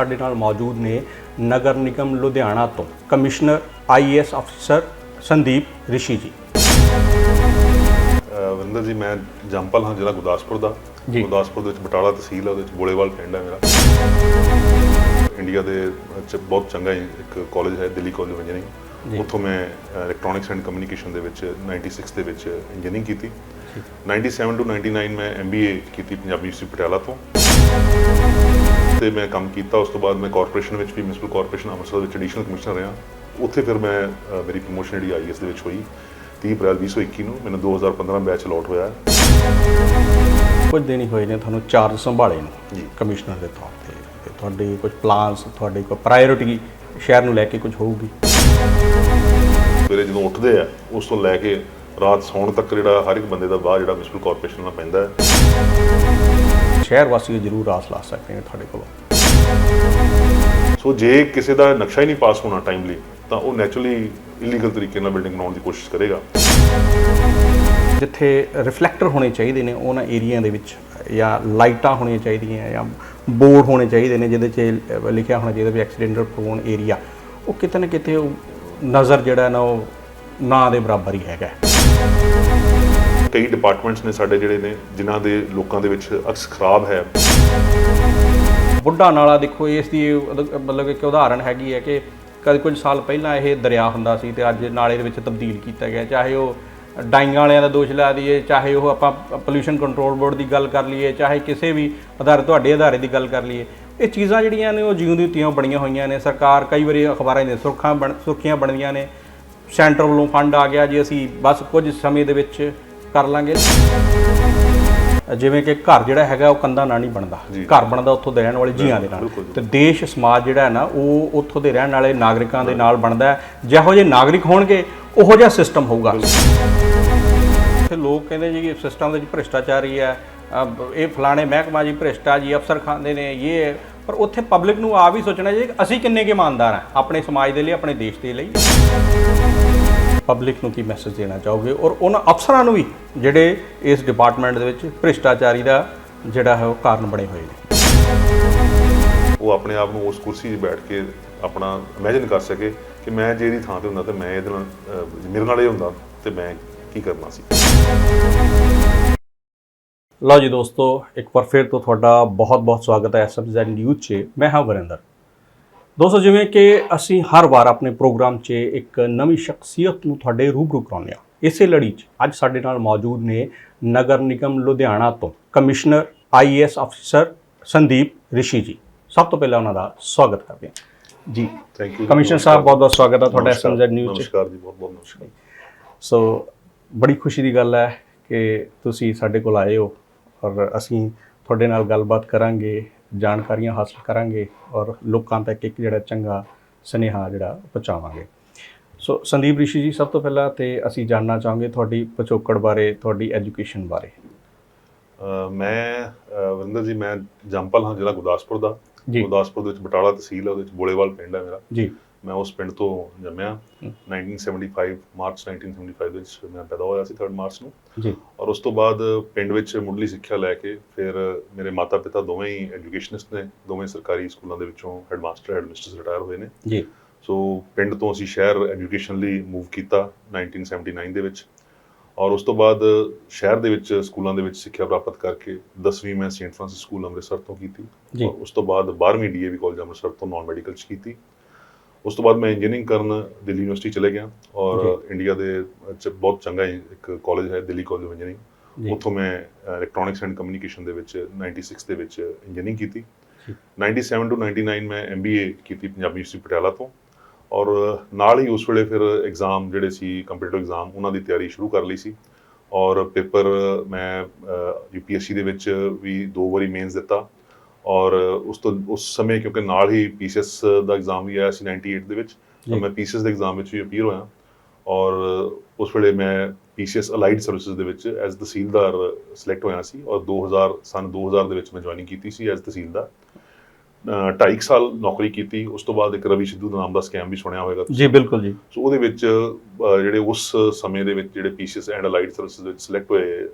ਸਾਡੇ ਨਾਲ ਮੌਜੂਦ ਨੇ ਨਗਰ ਨਿਗਮ ਲੁਧਿਆਣਾ ਤੋਂ ਕਮਿਸ਼ਨਰ ਆਈਏਐਸ ਅਫਸਰ ਸੰਦੀਪ ਰਿਸ਼ੀ ਜੀ। ਵਰਿੰਦਰ ਜੀ ਮੈਂ ਜੰਪਲ ਹਾਂ ਜ਼ਿਲ੍ਹਾ ਗੁਰਦਾਸਪੁਰ ਦਾ। ਗੁਰਦਾਸਪੁਰ ਦੇ ਵਿੱਚ ਬਟਾਲਾ ਤਹਿਸੀਲ ਹੈ ਉਹਦੇ ਵਿੱਚ ਬੋਲੇਵਾਲ ਪਿੰਡ ਹੈ ਮੇਰਾ। ਇੰਡੀਆ ਦੇ ਚ ਬਹੁਤ ਚੰਗਾ ਇੱਕ ਕਾਲਜ ਹੈ ਦਿੱਲੀ ਕਾਲਜ ਆਫ। ਇੰਜੀਨੀਅਰਿੰਗ ਉੱਥੋਂ ਮੈਂ ਇਲੈਕਟ੍ਰੋਨਿਕਸ ਐਂਡ ਕਮਿਊਨੀਕੇਸ਼ਨ ਦੇ ਵਿੱਚ 96 ਦੇ ਵਿੱਚ ਇੰਜੀਨੀਅਰਿੰਗ ਕੀਤੀ। 97 ਤੋਂ 99 ਮੈਂ ਐਮਬੀਏ ਕੀਤੀ ਪੰਜਾਬੀ ਯੂਨੀਵਰਸਿਟੀ ਪਟਿਆਲਾ ਤੋਂ। ਤੇ ਮੈਂ ਕੰਮ ਕੀਤਾ ਉਸ ਤੋਂ ਬਾਅਦ ਮੈਂ ਕਾਰਪੋਰੇਸ਼ਨ ਵਿੱਚ ਵੀ ਮਿਊਨਿਸਪਲ ਕਾਰਪੋਰੇਸ਼ਨ ਅੰਮ੍ਰਿਤਸਰ ਵਿੱਚ ਐਡੀਸ਼ਨਲ ਕਮਿਸ਼ਨਰ ਰਿਹਾ। ਉੱਥੇ ਫਿਰ ਮੈਂ ਮੇਰੀ ਪ੍ਰਮੋਸ਼ਨ ਜਿਹੜੀ ਆਈਐਸ ਦੇ ਵਿੱਚ ਹੋਈ। 30 ਅਪ੍ਰੈਲ 2021 ਨੂੰ ਮੈਨੂੰ 2015 ਬੈਚ ਅਲਾਟ ਹੋਇਆ। ਕੁਝ ਦਿਨ ਹੀ ਹੋਏ ਨੇ ਤੁਹਾਨੂੰ ਚਾਰਜ ਸੰਭਾਲੇ ਨੂੰ ਜੀ। ਕਮਿਸ਼ਨਰ ਦੇ ਤੌਰ ਤੇ। ਤੇ ਤੁਹਾਡੇ ਕੁਝ ਪਲਾਨਸ ਤੁਹਾਡੀ ਕੋਈ ਪ੍ਰਾਇੋਰਟੀ ਸ਼ਹਿਰ ਨੂੰ ਲੈ ਕੇ ਕੁਝ ਹੋਊਗੀ? ਸਵੇਰੇ ਜਦੋਂ ਉੱਠਦੇ ਆ ਉਸ ਤੋਂ ਲੈ ਕੇ ਰਾਤ ਸੌਣ ਤੱਕ ਜਿਹੜਾ ਹਰ ਇੱਕ ਬੰਦੇ ਦਾ ਬਾਹਰ ਜਿਹੜਾ ਮਿਊਨਿਸਪਲ ਕਾਰਪੋਰੇਸ਼ਨ ਨਾਲ ਪੈਂਦਾ ਹੈ। ਸ਼ਹਿਰ ਵਾਸੀ ਜ਼ਰੂਰ ਆਸ ਲਾ ਸਕਦੇ ਨੇ ਤੁਹਾਡੇ ਕੋਲੋਂ। ਸੋ ਜੇ ਕਿਸੇ ਦਾ ਨਕਸ਼ਾ ਹੀ ਨਹੀਂ ਪਾਸ ਹੋਣਾ ਟਾਈਮਲੀ ਤਾਂ ਉਹ ਨੈਚੁਰਲੀ ਇਲੀਗਲ ਤਰੀਕੇ ਨਾਲ ਬਿਲਡਿੰਗ ਬਣਾਉਣ ਦੀ ਕੋਸ਼ਿਸ਼ ਕਰੇਗਾ। ਜਿੱਥੇ ਰਿਫਲੈਕਟਰ ਹੋਣੇ ਚਾਹੀਦੇ ਨੇ ਉਹਨਾਂ ਏਰੀਆ ਦੇ ਵਿੱਚ ਜਾਂ ਲਾਈਟਾਂ ਹੋਣੀਆਂ ਚਾਹੀਦੀਆਂ ਜਾਂ ਬੋਰਡ ਹੋਣੇ ਚਾਹੀਦੇ ਨੇ ਜਿਹਦੇ 'ਚ ਲਿਖਿਆ ਹੋਣਾ ਚਾਹੀਦਾ ਵੀ ਐਕਸੀਡੈਂਟਲ ਪ੍ਰੋਨ ਏਰੀਆ ਉਹ ਕਿਤੇ ਨਾ ਕਿਤੇ ਉਹ ਨਜ਼ਰ ਜਿਹੜਾ ਨਾ ਉਹ ਨਾ ਦੇ ਬਰਾਬਰ ਹੀ ਹੈਗਾ। ਕਈ ਡਿਪਾਰਟਮੈਂਟਸ ਨੇ ਸਾਡੇ ਜਿਹੜੇ ਨੇ, ਜਿਨ੍ਹਾਂ ਦੇ ਲੋਕਾਂ ਦੇ ਵਿੱਚ ਅਕਸ ਖਰਾਬ ਹੈ। ਬੁੱਢਾ ਨਾਲਾ ਦੇਖੋ, ਇਸ ਦੀ ਉਦ- ਮਤਲਬ ਇੱਕ ਉਦਾਹਰਣ ਹੈਗੀ ਹੈ ਕਿ ਕਦੇ ਕੁਝ ਸਾਲ ਪਹਿਲਾਂ ਇਹ ਦਰਿਆ ਹੁੰਦਾ ਸੀ ਤੇ ਅੱਜ ਨਾਲੇ ਦੇ ਵਿੱਚ ਤਬਦੀਲ ਕੀਤਾ ਗਿਆ। ਚਾਹੇ ਉਹ ਡਾਈਆਂ ਵਾਲਿਆਂ ਦਾ ਦੋਸ਼ ਲਾ ਦਈਏ, ਚਾਹੇ ਉਹ ਆਪਾਂ ਪੋਲੂਸ਼ਨ ਕੰਟਰੋਲ ਬੋਰਡ ਦੀ ਗੱਲ ਕਰ ਲਈਏ, ਚਾਹੇ ਕਿਸੇ ਵੀ ਆਧਾਰ ਤੁਹਾਡੇ ਅਧਾਰੇ ਦੀ ਗੱਲ ਕਰ ਲਈਏ, ਇਹ ਚੀਜ਼ਾਂ ਜਿਹੜੀਆਂ ਨੇ ਉਹ ਜਿਉਂਦੀ ਤਿਉਂ ਬਣੀਆਂ ਹੋਈਆਂ ਨੇ। ਸਰਕਾਰ ਕਈ ਵਾਰੀ ਅਖਬਾਰਾਂ ਦੇ ਸੁਰਖਾਂ ਬਣ, ਸੁਰਖੀਆਂ ਬਣਦੀਆਂ ਨੇ। ਸੈਂਟਰ ਵੱਲੋਂ ਫੰਡ ਆ ਗਿਆ ਜੀ, ਅਸੀਂ ਬਸ ਕੁਝ ਸਮੇਂ ਦੇ ਵਿੱਚ ਕਰ ਲਾਂਗੇ। ਜਿਵੇਂ ਕਿ ਘਰ ਜਿਹੜਾ ਹੈਗਾ ਉਹ ਕੰਧਾਂ ਨਾਲ ਨਹੀਂ ਬਣਦਾ। ਘਰ ਬਣਦਾ ਉੱਥੋਂ ਦੇ ਰਹਿਣ ਵਾਲੇ ਜੀਆਂ ਦੇ ਨਾਲ। ਤੇ ਦੇਸ਼ ਸਮਾਜ ਜਿਹੜਾ ਹੈ ਨਾ ਉਹ ਉੱਥੋਂ ਦੇ ਰਹਿਣ ਵਾਲੇ ਨਾਗਰਿਕਾਂ ਦੇ ਨਾਲ ਬਣਦਾ ਜਿਹੋ ਜਿਹੇ ਨਾਗਰਿਕ ਹੋਣਗੇ ਉਹੋ ਜਿਹਾ ਸਿਸਟਮ ਹੋਊਗਾ। ਤੇ ਲੋਕ ਕਹਿੰਦੇ ਜੀ ਕਿ ਸਿਸਟਮ ਦੇ ਵਿੱਚ ਭ੍ਰਿਸ਼ਟਾਚਾਰੀ ਹੈ ਇਹ ਫਲਾਣੇ ਮਹਿਕਮਾ ਜੀ ਭ੍ਰਿਸ਼ਟਾ ਜੀ ਅਫਸਰ ਖਾਂਦੇ ਨੇ ਇਹ। ਪਰ ਉੱਥੇ ਪਬਲਿਕ ਨੂੰ ਆ ਵੀ ਸੋਚਣਾ ਜੀ ਅਸੀਂ ਕਿੰਨੇ ਕੁ ਇਮਾਨਦਾਰ ਹਾਂ ਆਪਣੇ ਸਮਾਜ ਦੇ ਲਈ ਆਪਣੇ ਦੇਸ਼ ਦੇ ਲਈ। ਪਬਲਿਕ ਨੂੰ ਕੀ ਮੈਸੇਜ ਦੇਣਾ ਚਾਹੋਗੇ? ਔਰ ਉਹਨਾਂ ਅਫਸਰਾਂ ਨੂੰ ਵੀ ਜਿਹੜੇ ਇਸ ਡਿਪਾਰਟਮੈਂਟ ਦੇ ਵਿੱਚ ਭ੍ਰਿਸ਼ਟਾਚਾਰੀ ਦਾ ਜਿਹੜਾ ਹੈ ਉਹ ਕਾਰਨ ਬਣੇ ਹੋਏ ਨੇ। ਉਹ ਆਪਣੇ ਆਪ ਨੂੰ ਉਸ ਕੁਰਸੀ 'ਤੇ ਬੈਠ ਕੇ ਆਪਣਾ ਇਮੇਜਿਨ ਕਰ ਸਕੇ ਕਿ ਮੈਂ ਜੇ ਇਹਦੀ ਥਾਂ ਤੇ ਹੁੰਦਾ ਤੇ ਮੈਂ ਇਹਦੇ ਨਾਲ ਮੇਰੇ ਨਾਲ ਇਹ ਹੁੰਦਾ ਤੇ ਮੈਂ ਕੀ ਕਰਨਾ ਸੀ। ਲਓ ਜੀ ਦੋਸਤੋ ਇੱਕ ਵਾਰ ਫਿਰ ਤੋਂ ਤੁਹਾਡਾ ਬਹੁਤ-ਬਹੁਤ ਸਵਾਗਤ ਹੈ ਐਸਐਮਜ਼ੈਡ ਨਿਊਜ਼ 'ਚ। ਮੈਂ ਹਾਂ ਵਰਿੰਦਰ। ਦੋਸਤੋ ਜਿਵੇਂ ਕਿ ਅਸੀਂ ਹਰ ਵਾਰ ਆਪਣੇ ਪ੍ਰੋਗਰਾਮ 'ਚ ਇੱਕ ਨਵੀਂ ਸ਼ਖਸੀਅਤ ਨੂੰ ਤੁਹਾਡੇ ਰੂਬਰੂ ਕਰਾਉਂਦੇ ਹਾਂ। ਇਸੇ ਲੜੀ 'ਚ ਅੱਜ ਸਾਡੇ ਨਾਲ ਮੌਜੂਦ ਨੇ ਨਗਰ ਨਿਗਮ ਲੁਧਿਆਣਾ ਤੋਂ ਕਮਿਸ਼ਨਰ ਆਈਏਐਸ ਅਫਸਰ ਸੰਦੀਪ ਰਿਸ਼ੀ ਜੀ। ਸਭ ਤੋਂ ਪਹਿਲਾਂ ਉਹਨਾਂ ਦਾ ਸਵਾਗਤ ਕਰਦੇ ਹਾਂ। ਜੀ ਥੈਂਕ ਯੂ ਕਮਿਸ਼ਨਰ ਸਾਹਿਬ ਬਹੁਤ-ਬਹੁਤ ਸਵਾਗਤ ਹੈ ਤੁਹਾਡਾ ਐਸਐਮਜ਼ੈਡ ਨਿਊਜ਼ 'ਚ। ਨਮਸਕਾਰ ਜੀ ਬਹੁਤ ਬਹੁਤ ਨਮਸਕਾਰ। ਸੋ ਬੜੀ ਖੁਸ਼ੀ ਦੀ ਗੱਲ ਹੈ ਕਿ ਤੁਸੀਂ ਸਾਡੇ ਕੋਲ ਆਏ ਹੋ ਔਰ ਅਸੀਂ ਤੁਹਾਡੇ ਨਾਲ ਗੱਲਬਾਤ ਕਰਾਂਗੇ। ਜਾਣਕਾਰੀਆਂ ਹਾਸਲ ਕਰਾਂਗੇ ਔਰ ਲੋਕਾਂ ਤੱਕ ਇੱਕ ਜਿਹੜਾ ਚੰਗਾ ਸੁਨੇਹਾ ਜਿਹੜਾ ਪਹੁੰਚਾਵਾਂਗੇ। ਸੋ ਸੰਦੀਪ ਰਿਸ਼ੀ ਜੀ ਸਭ ਤੋਂ ਪਹਿਲਾਂ ਤੇ ਅਸੀਂ ਜਾਣਨਾ ਚਾਹਾਂਗੇ ਤੁਹਾਡੀ ਪਿਛੋਕੜ ਬਾਰੇ ਤੁਹਾਡੀ ਐਜੂਕੇਸ਼ਨ ਬਾਰੇ। ਮੈਂ ਵਰਿੰਦਰ ਜੀ ਮੈਂ ਜੰਪਲ ਹਾਂ ਜ਼ਿਲ੍ਹਾ ਗੁਰਦਾਸਪੁਰ ਦਾ। ਗੁਰਦਾਸਪੁਰ ਦੇ ਵਿੱਚ ਬਟਾਲਾ ਤਹਿਸੀਲ ਹੈ ਉਹਦੇ ਵਿੱਚ ਬੋਲੇਵਾਲ ਪਿੰਡ ਹੈ ਮੇਰਾ। ਜੀ। ਮੈਂ ਉਸ ਪਿੰਡ ਤੋਂ ਜੰਮਿਆ 1975 ਮਾਰਚ 1975 ਦੇ ਵਿੱਚ ਮੈਂ ਪੈਦਾ ਹੋਇਆ ਸੀ 3 ਮਾਰਚ ਨੂੰ। ਜੀ। ਔਰ ਉਸ ਤੋਂ ਬਾਅਦ ਪਿੰਡ ਵਿੱਚ ਮੁੱਢਲੀ ਸਿੱਖਿਆ ਲੈ ਕੇ ਫਿਰ ਮੇਰੇ ਮਾਤਾ-ਪਿਤਾ ਦੋਵੇਂ ਹੀ ਐਜੂਕੇਸ਼ਨਿਸਟ ਨੇ ਦੋਵੇਂ ਸਰਕਾਰੀ ਸਕੂਲਾਂ ਦੇ ਵਿੱਚੋਂ ਹੈਡਮਾਸਟਰ ਹੈਡਮਿਸਟਰਸ ਰਿਟਾਇਰ ਹੋਏ ਨੇ। ਜੀ। ਸੋ ਪਿੰਡ ਤੋਂ ਅਸੀਂ ਸ਼ਹਿਰ ਐਜੂਕੇਸ਼ਨ ਲਈ ਮੂਵ ਕੀਤਾ 1979 ਦੇ ਵਿੱਚ। ਔਰ ਉਸ ਤੋਂ ਬਾਅਦ ਸ਼ਹਿਰ ਦੇ ਵਿੱਚ ਸਕੂਲਾਂ ਦੇ ਵਿੱਚ ਸਿੱਖਿਆ ਪ੍ਰਾਪਤ ਕਰਕੇ 10ਵੀਂ ਮੈਂ ਸੇਂਟ ਫ੍ਰਾਂਸਿਸ ਸਕੂਲ ਅੰਮ੍ਰਿਤਸਰ ਤੋਂ ਕੀਤੀ। ਔਰ ਉਸ ਤੋਂ ਬਾਅਦ 12ਵੀਂ ਡੀਏਵੀ ਕਾਲਜ ਅੰਮ੍ਰਿਤਸਰ ਤੋਂ ਨਾਨ ਮੈਡੀਕਲ ਚ ਕੀਤੀ। ਉਸ ਤੋਂ ਬਾਅਦ ਮੈਂ ਇੰਜੀਨੀਅਰਿੰਗ ਕਰਨ ਦਿੱਲੀ ਯੂਨੀਵਰਸਿਟੀ ਚਲੇ ਗਿਆ ਔਰ ਇੰਡੀਆ ਦੇ ਚ ਬਹੁਤ ਚੰਗਾ ਇੱਕ ਕਾਲਜ ਹੈ ਦਿੱਲੀ ਕਾਲਜ ਆਫ ਇੰਜੀਨੀਅਰਿੰਗ ਉੱਥੋਂ ਮੈਂ ਇਲੈਕਟ੍ਰੋਨਿਕਸ ਐਂਡ ਕਮਿਊਨੀਕੇਸ਼ਨ ਦੇ ਵਿੱਚ 96 ਦੇ ਵਿੱਚ ਇੰਜੀਨੀਅਰਿੰਗ ਕੀਤੀ। ਜੀ। 97 ਤੋਂ 99 ਮੈਂ ਐਮਬੀਏ ਕੀਤੀ ਪੰਜਾਬੀ ਯੂਨੀਵਰਸਿਟੀ ਪਟਿਆਲਾ ਤੋਂ। ਔਰ ਨਾਲ ਹੀ ਉਸ ਵੇਲੇ ਫਿਰ ਐਗਜ਼ਾਮ ਜਿਹੜੇ ਸੀ ਕੰਪੀਟੀਟਿਵ ਐਗਜ਼ਾਮ ਉਹਨਾਂ ਦੀ ਤਿਆਰੀ ਸ਼ੁਰੂ ਕਰ ਲਈ ਸੀ। ਔਰ ਪੇਪਰ ਮੈਂ ਯੂਪੀਐਸਸੀ ਦੇ ਵਿੱਚ ਵੀ ਦੋ ਵਾਰੀ ਮੇਨਸ ਦਿੱਤਾ। ਔਰ ਉਸ ਤੋਂ ਉਸ ਸਮੇਂ ਕਿਉਂਕਿ ਨਾਲ ਹੀ ਪੀਸੀਐਸ ਦਾ ਐਗਜ਼ਾਮ ਵੀ ਆਇਆ ਸੀ 98 ਦੇ ਵਿੱਚ। ਮੈਂ ਪੀਸੀਐਸ ਦੇ ਐਗਜ਼ਾਮ ਵਿੱਚ ਵੀ ਅਪੀਅਰ ਹੋਇਆ ਔਰ ਉਸ ਵੇਲੇ ਮੈਂ ਪੀਸੀਐਸ ਅਲਾਈਡ ਸਰਵਿਸਿਜ਼ ਦੇ ਵਿੱਚ ਐਜ਼ ਤਹਿਸੀਲਦਾਰ ਸਿਲੈਕਟ ਹੋਇਆ ਸੀ ਔਰ 2000 ਸਨ 2000 ਦੇ ਵਿੱਚ ਮੈਂ ਜੁਆਇਨਿੰਗ ਕੀਤੀ ਸੀ ਐਜ਼ ਤਹਿਸੀਲਦਾਰ ਢਾਈ ਸਾਲ ਨੌਕਰੀ ਕੀਤੀ ਉਸ ਤੋਂ ਬਾਅਦ ਇੱਕ ਰਵੀ ਸਿੱਧੂ ਦਾ ਨਾਮ ਦਾ ਸਕੈਮ ਵੀ ਸੁਣਿਆ ਹੋਵੇਗਾ। ਜੀ ਬਿਲਕੁਲ ਜੀ ਸੋ ਉਹਦੇ ਵਿੱਚ ਜਿਹੜੇ ਉਸ ਸਮੇਂ ਦੇ ਵਿੱਚ ਜਿਹੜੇ ਪੀਸੀਐਸ ਐਂਡ ਅਲਾਈਡ ਸਰਵਿਸਿਜ਼ ਵਿੱਚ ਸਿਲੈਕਟ ਹੋਏ